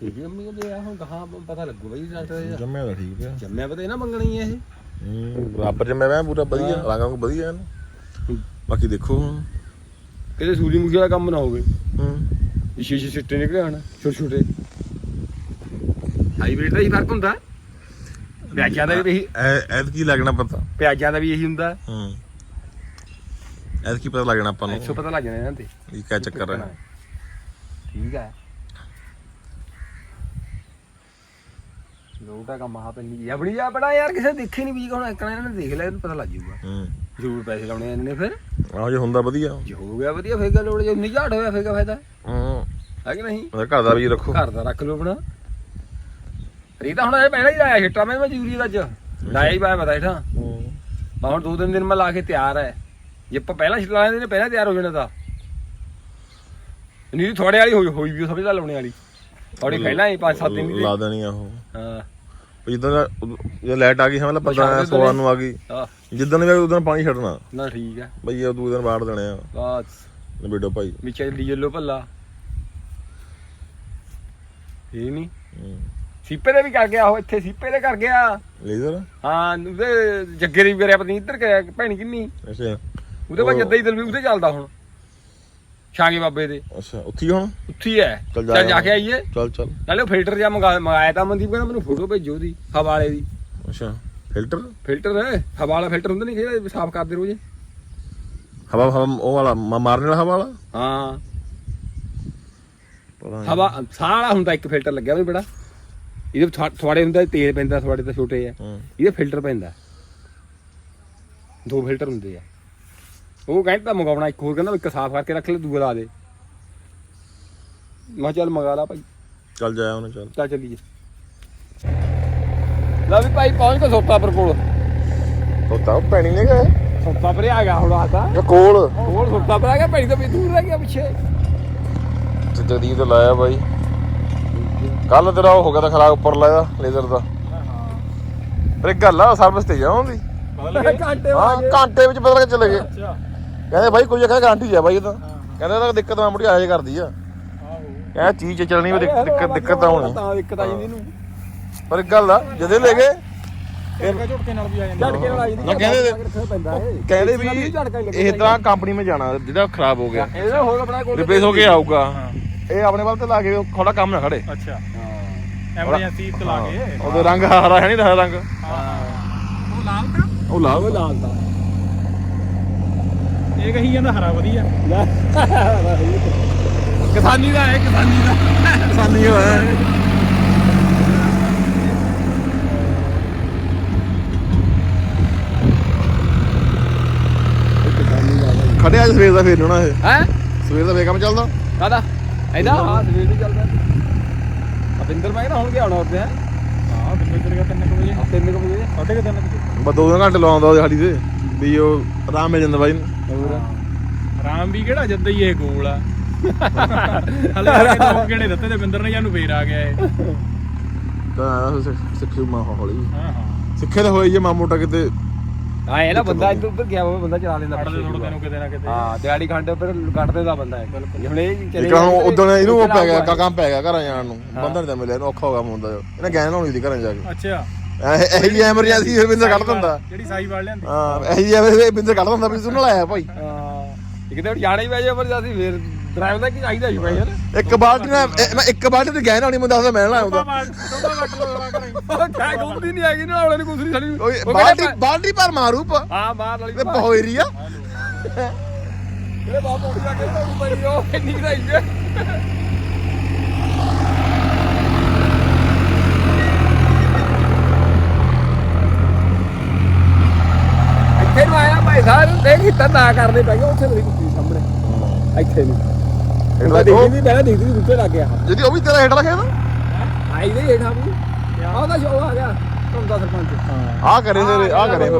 ਠੀਕ ਹੈ ਮੰਮੀ ਕਹਿੰਦੇ ਆ ਹੁਣ ਗਾਹਾਂ ਪਤਾ ਲੱਗੂ ਬਈ ਡਾਕਟਰ ਜੰਮਿਆ ਤਾਂ ਠੀਕ ਆ ਜੰਮਿਆ ਪਤਾ ਇਹ ਨਾ ਮੰਗਣੀ ਹੈ ਇਹ। ਹੂੰ ਬਰਾਬਰ ਜੰਮਿਆ ਮੈਂ ਪੂਰਾ ਵਧੀਆ ਹਾਂ। ਰੰਗ ਰੰਗ ਵਧੀਆ ਇਹਨੂੰ ਬਾਕੀ ਦੇਖੋ ਹੁਣ। ਕਿਤੇ ਸੂਰਜਮੁਖੀ ਵਾਲਾ ਕੰਮ ਨਾ ਹੋਵੇ। ਹੂੰ। ਇਹ ਸ਼ੀਸ਼ੇ ਸਿੱਟੇ ਨਿਕਲੇ ਹਣ ਛੋਟੇ ਛੋਟੇ। ਹਾਈਬ੍ਰਿਡ ਦਾ ਹੀ ਫ਼ਰਕ ਹੁੰਦਾ। ਪਿਆਜ਼ਾਂ ਦਾ ਵੀ ਇਹੀ ਐਦ ਕੀ ਲੱਗਣਾ ਪਤਾ। ਪਿਆਜ਼ਾਂ ਦਾ ਵੀ ਇਹੀ ਹੁੰਦਾ। ਹੂੰ। ਐਦ ਕੀ ਪਤਾ ਲੱਗਣਾ ਆਪਾਂ ਨੂੰ। ਇੱਥੋਂ ਪਤਾ ਲੱਗ ਜਾਣਾ ਇਹਨਾਂ ਤੇ। ਇਹ ਕਿਆ ਚੱਕਰ ਹੈ। ਠੀਕ ਹੈ। ਲੋਟਾ ਕੰਮ ਆ ਪੈਣੀ ਆਪਣੀ ਜਾ ਬੜਾ ਯਾਰ ਕਿਸੇ ਦੇਖੇ ਨਹੀਂ ਵੀ ਹੁਣ ਇਕਣਾ ਇਹਨਾਂ ਨੇ ਦੇਖ ਲਿਆ ਇਹਨੂੰ ਪਤਾ ਲੱਗ ਜਾਊਗਾ। ਹੂੰ। ਜ਼ਰੂਰ ਪੈਸੇ ਲਾਉਣੇ ਆ ਇਹਨੇ ਫਿਰ। ਆਹ ਜੇ ਹੁੰਦਾ ਵਧੀਆ। ਜੇ ਹੋ ਗਿਆ ਵਧੀਆ ਫੇਰ ਗੱਲ ਲੋੜ ਜੇ ਨਿਝਾੜ ਹੋਇਆ ਫੇਰ ਕਾ ਫਾਇਦਾ? ਹੂੰ। ਹੈ ਕਿ ਨਹੀਂ? ਉਹਦਾ ਘਰ ਦਾ ਵੀ ਰੱਖੋ। ਘਰ ਦਾ ਰੱਖ ਲਓ ਆਪਣਾ। ਰੀਤਾ ਹੁਣ ਇਹ ਪਹਿਲਾਂ ਹੀ ਲਾਇਆ ਛਿੱਟਾ ਮੈਂ ਮਜੂਰੀ ਦਾ ਅੱਜ। ਲਾਇਆ ਹੀ ਪਾਇਆ ਪਤਾ ਹੇਠਾਂ। ਹੂੰ ਮੈਂ ਹੁਣ ਦੋ ਤਿੰਨ ਦਿਨ ਮੈਂ ਲਾ ਕੇ ਤਿਆਰ ਹੈ ਜੇ ਆਪਾਂ ਪਹਿਲਾਂ ਛਿੱਟਾ ਲਾਇਆ ਨੇ ਪਹਿਲਾਂ ਤਿਆਰ ਹੋ ਜਾਣਾ ਤਾਂ। ਨਹੀਂ ਥੋੜੇ ਵਾਲੀ ਹੋਈ ਹੋਈ ਵੀ ਸਮਝ ਲਾ ਲਾਉਣੇ ਵਾਲੀ। ਥੋੜੀ ਪਹਿਲਾਂ ਹੀ 5-7 ਦਿਨ ਦੀ। ਲਾ ਦੇਣੀ ਆ ਉਹ। ਹਾਂ। ਜਿੱਦਾਂ ਜੇ ਲਾਈਟ ਆ ਗਈ ਸਮਝ ਲਾ 15 ਛੱਡ ਦਿੰਦੇ 16 ਨੂੰ ਆ ਗਈ। ਹਾਂ। ਜਿੱਦਣ ਵੀ ਉਦੋਂ ਪਾਣੀ ਛੱਡਣਾ। ਨਾ ਠੀਕ ਹੈ ਬਈ ਇਹ ਦੂਜੇ ਦਿਨ ਬਾੜ ਦੇਣੇ ਆ। ਬਸ। ਨਬੇੜੋ ਭਾਈ। ਵਿੱਚ ਡੀਜ਼ਲ ਲੋ ਭੱਲਾ। ਇਹ ਨਹੀਂ। ਸੀਪੇ ਦੇ ਵੀ ਕਰ ਗਿਆ ਉਹ ਇੱਥੇ ਸੀਪੇ ਦੇ ਕਰ ਗਿਆ। ਲੇਜ਼ਰ? ਹਾਂ ਉਹਦੇ ਜੱਗੇ ਦੀ ਵੀ ਕਰਿਆ ਪਤਾ ਨਹੀਂ ਇੱਧਰ ਕਰਿਆ ਭੈਣੀ ਕਿੰਨੀ? ਅੱਛਾ। ਉਹਦੇ ਬਾਅਦ ਉਹ- ਜੱਦਾ ਹੀ ਦਿਲ ਵੀ ਉਹਦੇ ਚੱਲਦਾ ਹੁਣ। ਛਾਗੇ ਬਾਬੇ ਦੇ। ਅੱਛਾ ਉੱਥੇ ਹੀ ਹੁਣ? ਉੱਥੇ ਹੀ ਹੈ। ਚੱਲ ਜਾ ਕੇ ਆਈਏ। ਚੱਲ ਚੱਲ। ਨਾਲੇ ਉਹ ਫਿਲਟਰ ਜਿਹਾ ਮੰਗਾ ਮੰਗਾਇਆ ਤਾਂ ਮਨਦੀਪ ਕਹਿੰਦਾ ਮੈਨੂੰ ਫੋਟੋ ਭੇਜੋ ਉਹਦੀ ਹਵਾ ਵਾਲੇ ਦੀ। ਅੱਛਾ ਫਿਲਟਰ? ਫਿਲਟਰ? ਹੈ ਹਵਾ ਵਾਲਾ ਫਿਲਟਰ ਹੁੰਦਾ ਨਹੀਂ ਜਿਹੜਾ ਸਾਫ਼ ਕਰਦੇ ਰੋਜ਼? ਹਵਾ ਹਵਾ ਉਹ ਵਾਲਾ ਮ- ਮਾਰਨੇ ਵਾਲਾ ਹਵਾ ਵਾਲਾ? ਹਾਂ। ਪਤਾ ਨੀ। ਹਵਾ ਸਾਰਾ ਹੁੰਦਾ ਇੱਕ ਫਿਲਟਰ ਲੱਗਿਆ ਵੀ ਬੜਾ ਇਹਦੇ ਥੁਆ- ਥੁਆੜੇ ਹੁੰਦਾ ਤੇਲ ਪੈਂਦਾ ਥੁਆੜੇ ਤਾਂ ਛੋਟੇ ਆ। ਹੂੰ। ਇਹਦੇ ਫਿਲਟਰ ਪੈਂਦਾ। ਦੋ ਫਿਲਟਰ ਹੁੰਦੇ ਆ। ਉਹ ਕਹਿੰਦਾ ਮੰਗਾਉਣਾ ਇੱਕ ਹੋਰ ਕਹਿੰਦਾ ਇੱਕ ਸਾਫ਼ ਕਰਕੇ ਰੱਖ ਲੈ ਦੂਆ ਲਾ ਦੇ। ਮੈਂ ਕਿਹਾ ਚੱਲ ਮੰਗਾ ਲਾ ਭਾਈ। ਚੱਲ ਜਾਇਆ ਉਹਨੇ ਚੱਲ। ਚੱਲ ਚੱਲੀਏ। ਲੈ ਵੀ ਭਾਈ ਪਹੁੰਚ ਕੇ ਸੋਤਾਪੁਰ ਕੋਲ। ਉਹ ਤਾਂ ਪੈਣੀ ਨੇ ਗਏ ਸੋਤਾਪੁਰ ਆ ਗਿਆ ਹੁਣ ਇਹ ਕੋਲ। ਕੋਲ ਸੋਤਾਪੁਰ ਆ ਗਿਆ ਭੈਣੀ ਤਾਂ ਵੀ ਦੂਰ ਰਹਿ ਗਿਆ ਪਿੱਛੇ। ਤੇ ਜਗਦੀਪ ਤੇ ਲਾਇਆ ਬਾਈ। ਕੱਲ ਤੇਰਾ ਉਹ ਹੋ ਗਿਆ ਤਾਂ ਖਰਾਬ ਉੱਪਰ ਲਾਇਆ ਲੇਜ਼ਰ ਦਾ। ਪਰ ਇੱਕ ਗੱਲ ਆ ਸਰਵਿਸ ਤੇ ਜਾਉਂਦੀ ਘੰਟੇ ਹਾਂ ਘੰਟੇ ਵਿੱਚ ਬਦਲ ਕੇ ਚਲੇ ਗਏ। ਅੱਛਾ। ਕਹਿੰਦੇ ਬਾਈ ਕੋਈ ਜਗ੍ਹਾ ਗਾਂਢੀ ਆ ਬਾਈ ਇਹ ਤਾਂ। ਕਹਿੰਦੇ ਤਾਂ ਦਿੱਕਤ ਨਾ ਮੁੜੀ ਆਏ ਕਰਦੀ ਆ। ਆਹੋ। ਇਹ ਚੀਜ਼ ਚ ਚੱਲਣੀ ਵੀ ਦਿੱਕ- ਦਿੱਕਤ ਦਿੱਕਤ ਤਾਂ ਹੋਣੀ। ਤਾਂ ਦਿੱਕਤ ਆ ਜਾਂਦੀ ਇਹਨੂੰ। ਪਰ ਇੱਕ ਗੱਲ ਆ ਜਦੇ ਲੈ ਗਏ ਇਹ ਝਟਕੇ ਨਾਲ ਵੀ ਆ ਜਾਂਦੇ ਝਟਕੇ ਨਾਲ ਆ ਜਾਂਦੀ ਨਾ ਕਹਿੰਦੇ ਰੱਖਣਾ ਪੈਂਦਾ ਏ ਕਹਿੰਦੇ ਇਸ ਨਾਲ ਵੀ ਝਟਕਾ ਹੀ ਲੱਗਣਾ ਇਹ ਤਰ੍ਹਾਂ ਕੰਪਨੀ ਜਾਣਾ ਜਿਹੜਾ ਖਰਾਬ ਹੋ ਗਿਆ। ਇਹਦਾ ਹੋਰ ਆਪਣਾ ਕੋਲ ਰਿਪਲੇਸ ਹੋ ਕੇ ਆਊਗਾ। ਹਾਂ। ਇਹ ਆਪਣੇ ਵੱਲ ਤੇ ਲਾ ਕੇ ਥੋੜਾ ਕੰਮ ਨਾ ਖੜੇ। ਅੱਛਾ। ਹਾਂ। ਐਮਰਜੈਂਸੀ ਤੇ ਲਾ ਕੇ। ਉਹਦੇ ਰੰਗ ਹਰਾ ਹੈ ਨਹੀਂ ਹਰਾ ਰੰਗ। ਉਹ ਲਾਲ ਕਾ ਉਹ ਲਾ ਉਹ ਲਾਲ ਦਾ ਇਹ ਕਹੀ ਜਾਂਦਾ ਹਰਾ ਵਧੀਆ। ਕਿਸਾਨੀ ਦਾ ਹੈ ਕਿਸਾਨੀ ਦਾ। ਕਿਸਾਨੀ ਹੋਇਆ ਖੜਿਆ ਅੱਜ ਸਵੇਰ ਦਾ ਫੇਰ ਲੈਣਾ ਇਹ। ਹੈ? ਸਵੇਰ ਦਾ ਫੇਰ ਕੰਮ ਚੱਲਦਾ? ਕਾਦਾ ਇਹਦਾ? ਹਾਂ ਸਵੇਰ ਨੂੰ ਚੱਲਦਾ। ਅਪਿੰਦਰ ਮੈਂ ਕਿਹਾ ਹੁਣ ਗਿਆ ਹੁਣ ਉੱਤੇ ਹੈ? ਹਾਂ ਕਿੰਨੇ ਚਲੇ 3 ਵਜੇ। ਹਫ਼ਤੇ ਕੁ ਵਜੇ। ਸਾਢੇ ਕੁ ਤਿੰਨ ਵਜੇ। ਬਸ ਦੋ ਦਿਨ ਘੰਟੇ ਲਾਉਂਦਾ ਉਹਦੇ ਹਾੜੀ ਤੇ ਵੀ ਉਹ ਆਰਾਮ ਮਿਲ ਜਾਂਦਾ ਬਾਈ ਨੂੰ। ਹੋਰ? ਰਾਮ ਵੀ ਕਿਹੜਾ ਜਦ ਹੀ ਇਹ ਗੋਲ ਆ। ਹਲੇ ਆ ਕੇ ਦੋ ਗੇੜੇ ਦਿੱਤੇ ਤੇ ਬਿੰਦਰ ਨੇ ਜਾਨੂੰ ਫੇਰ ਆ ਗਿਆ ਇਹ। ਤਾਂ ਸਿੱਖੀ ਮਾ ਹੌਲੀ। ਹਾਂ ਹਾਂ। ਸਿੱਖੇ ਤਾਂ ਹੋਈ ਜੇ ਮਾਮੋਟਾ ਕਿਤੇ ਇਹ ਨਾ ਬੰਦਾ ਇੱਧਰ ਉੱਧਰ ਗਿਆ ਹੋਵੇ ਬੰਦਾ ਚਲਾ ਲੈਂਦਾ ਕੱਢਦੇ ਥੋੜਾ ਤੈਨੂੰ ਕਿਤੇ ਨਾ ਕਿਤੇ। ਹਾਂ ਦਿਹਾੜੀ ਖੰਡ ਫਿਰ ਕੱਟਦੇ ਦਾ ਬੰਦਾ ਹੈ ਹੁਣ ਇਹ ਚਲੇ ਇੱਕ ਹੁਣ ਉਦੋਂ ਇਹਨੂੰ ਉਹ ਪੈ ਗਿਆ। ਕੰਮ ਪੈ ਗਿਆ ਘਰਾਂ ਜਾਣ ਨੂੰ। ਬੰਦਾ ਨਹੀਂ ਤਾਂ ਮਿਲਿਆ ਇਹਨੂੰ ਔਖਾ ਹੋ ਗਿਆ ਮੁੰਡਾ। ਇਹਨੇ ਗੈਨ ਲਾਉਣੀ ਸੀ ਘਰਾਂ ਜਾ ਕੇ। ਅੱਛਾ। ਇਹ ਜੀ ਐਮਰਜੈਂਸੀ ਫਿਰ ਬਿੰਦਰ ਕੱਢ ਦਿੰਦਾ। ਜਿਹੜੀ ਸਾਈ ਵਾਲ ਲਿਆਂਦੀ। ਹਾਂ ਇਹ ਜੀ ਐਵੇਂ ਬਿੰਦਰ ਕੱਢ ਦਿੰਦਾ ਵੀ ਨਾਲ ਆਇਆ ਭਾਈ। ਹਾਂ ਇੱਕ ਤੇ ਜਾਣਾ ਹੀ ਪੈ ਜਾ ਪਰ ਜਾਸੀ ਫੇਰ ਡਰਾਈਵਰ ਦਾ ਕੀ ਚਾਹੀਦਾ ਸੀ ਭਾਈ ਯਾਰ? ਇੱਕ ਬਾਲਟੀ ਨਾਲ ਮੈਂ ਇੱਕ ਬਾਲਟੀ ਤੇ ਗੈਨ ਲਾਉਣੀ ਮੈਂ ਦੱਸਦਾ ਮੈਂ ਲਾਇਆ ਹੁੰਦਾ ਕਿਆ ਗੁੰਮਦੀ ਨਹੀਂ ਹੈਗੀ ਨਾ ਉਹਨੇ ਸਾਡੀ ਓਏ ਉਹ ਬਾਲਟੀ ਬਾਲਟੀ ਪਰ ਮਾਰੂਪ ਹਾਂ ਬਾਹਰ ਵਾਲੀ ਤੇ ਪਹੋਇਰੀ ਆ। ਇਹਦੇ ਬਾਪ ਉੱਠ ਜਾ ਕੇ ਉਹ ਪਈ ਉਹ ਇੰਨੀ ਕਢਾਈ ਜੇ ਇੱਥੇ ਨੂੰ ਸਾਹਿਬ ਦੇਖ ਹਿੱਤਾ ਨਾ ਕਰਦੇ ਪੈ ਗਏ ਉੱਥੇ ਮੇਰੀ ਕੁੱਤੀ ਸਾਹਮਣੇ। ਇੱਥੇ ਨੂੰ ਉਹ ਦੇਖਦੀ ਨਹੀਂ ਪਹਿਲਾਂ ਦੇਖਦੀ ਸੀ ਉੱਤੇ ਲੱਗ ਗਿਆ। ਜਿਹਦੀ ਉਹ ਵੀ ਤੇਰਾ ਹੇਠ ਰੱਖਿਆ ਨਾ ਆਈ ਦੇ ਹੇਠਾਂ ਵੀ। ਆਹ ਉਹਦਾ ਸ਼ੋਅ ਆ ਗਿਆ। ਤੁਮਦਾ ਸਰਪੰਚ। ਆ ਕਰੇ ਤੇਰੇ ਆ ਕਰੇ ਫਿਰ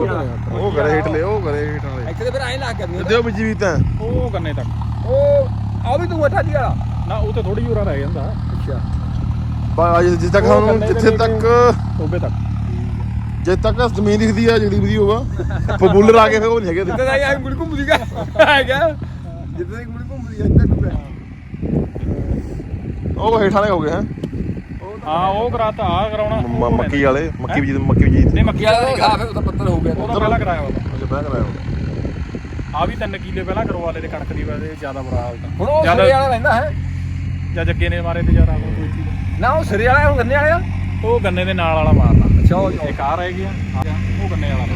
ਉਹ ਕਰੇ ਹੇਠ ਲੈ ਉਹ ਕਰੇ ਹੇਠ ਵਾਲੇ। ਇੱਥੇ ਤੇ ਫਿਰ ਐਂ ਲੱਗ ਕਰਨੀ ਦਿਓ ਵਿੱਚ ਵੀ ਤਾਂ। ਉਹ ਕੰਨੇ ਤੱਕ। ਉਹ ਆ ਵੀ ਤੂੰ ਅੱਠਾ ਦੀ ਵਾਲਾ। ਨਾ ਉਹ ਤੇ ਥੋੜੀ ਜੂਰਾ ਰਹਿ ਜਾਂਦਾ। ਅੱਛਾ। ਬਾ ਜਿੱਥੇ ਤੱਕ ਉਹ ਸਾਨੂੰ ਜਿੱਥੇ ਲੈ ਕੇ- ਤੱਕ ਟੋਬੇ ਤੱਕ। ਜੇ ਤੱਕ ਜ਼ਮੀਨ ਦਿਖਦੀ ਆ ਜਗਦੀਪ ਦੀ ਹੋਗਾ ਬਬੂਲਰ ਆ ਕੇ ਫਿਰ ਉਹ ਨਹੀਂ ਹੈਗੇ ਜਿੱਦਾਂ ਦਾ ਇਹ ਗੁੜ ਘੁੰਮਦੀ ਕਾ ਹੈਗਾ। ਜਿੱਦਾਂ ਦੀ ਗੁੜ ਘੁੰਮਦੀ ਨੂੰ ਪਿਆ ਉਹ ਹੇਠਾਂ ਵਾਲੇ ਹੋ ਗਏ ਹੈ? ਹਾਂ ਉਹ ਕਰਾਤਾ ਆ ਕਰਾਉਣਾ। ਮੱਕੀ ਵਾਲੇ ਮੱਕੀ ਵੀ ਮੱਕੀ ਵੀ ਜੀ ਨਹੀਂ ਮੱਕੀ ਯਾਰ ਉਹ ਆ ਫਿਰ ਉਹਦਾ ਪੱਤਰ ਹੋ ਗਿਆ। ਉਹ ਤਾਂ ਪਹਿਲਾਂ ਕਰਾਇਆ ਵਾ ਅੱਛਾ ਬੈਗ ਕਰਾਇਆ ਆ ਵੀ ਤਿੰਨ ਕਿੱਲੇ ਪਹਿਲਾਂ ਕਰਵਾ ਲਏ ਤੇ ਕਣਕ ਦੀ ਵਜ੍ਹਾ ਜ਼ਿਆਦਾ ਬੁਰਾ ਹਾਲ ਤਾਂ। ਹੁਣ ਉਹ ਸਿਰੇ ਵਾਲਾ ਰਹਿੰਦਾ ਹੈ? ਜਾਂ ਜੱਗੇ ਨੇ ਮਾਰੇ ਤੇ ਜ਼ਿਆਦਾ ਹੋਰ ਕੋਈ ਚੀਜ਼। ਨਾ ਉਹ ਸਿਰੇ ਵਾਲਾ ਹੁਣ ਗੰਨੇ ਵਾਲਾ ਉਹ ਗੰਨੇ ਦੇ ਨਾਲ ਵਾਲਾ ਮਾਰਨਾ ਅੱਛਾ ਉਹ ਇੱਕ ਆ। ਰਹਿ ਗਿਆ ਉਹ ਗੰਨੇ ਵਾਲਾ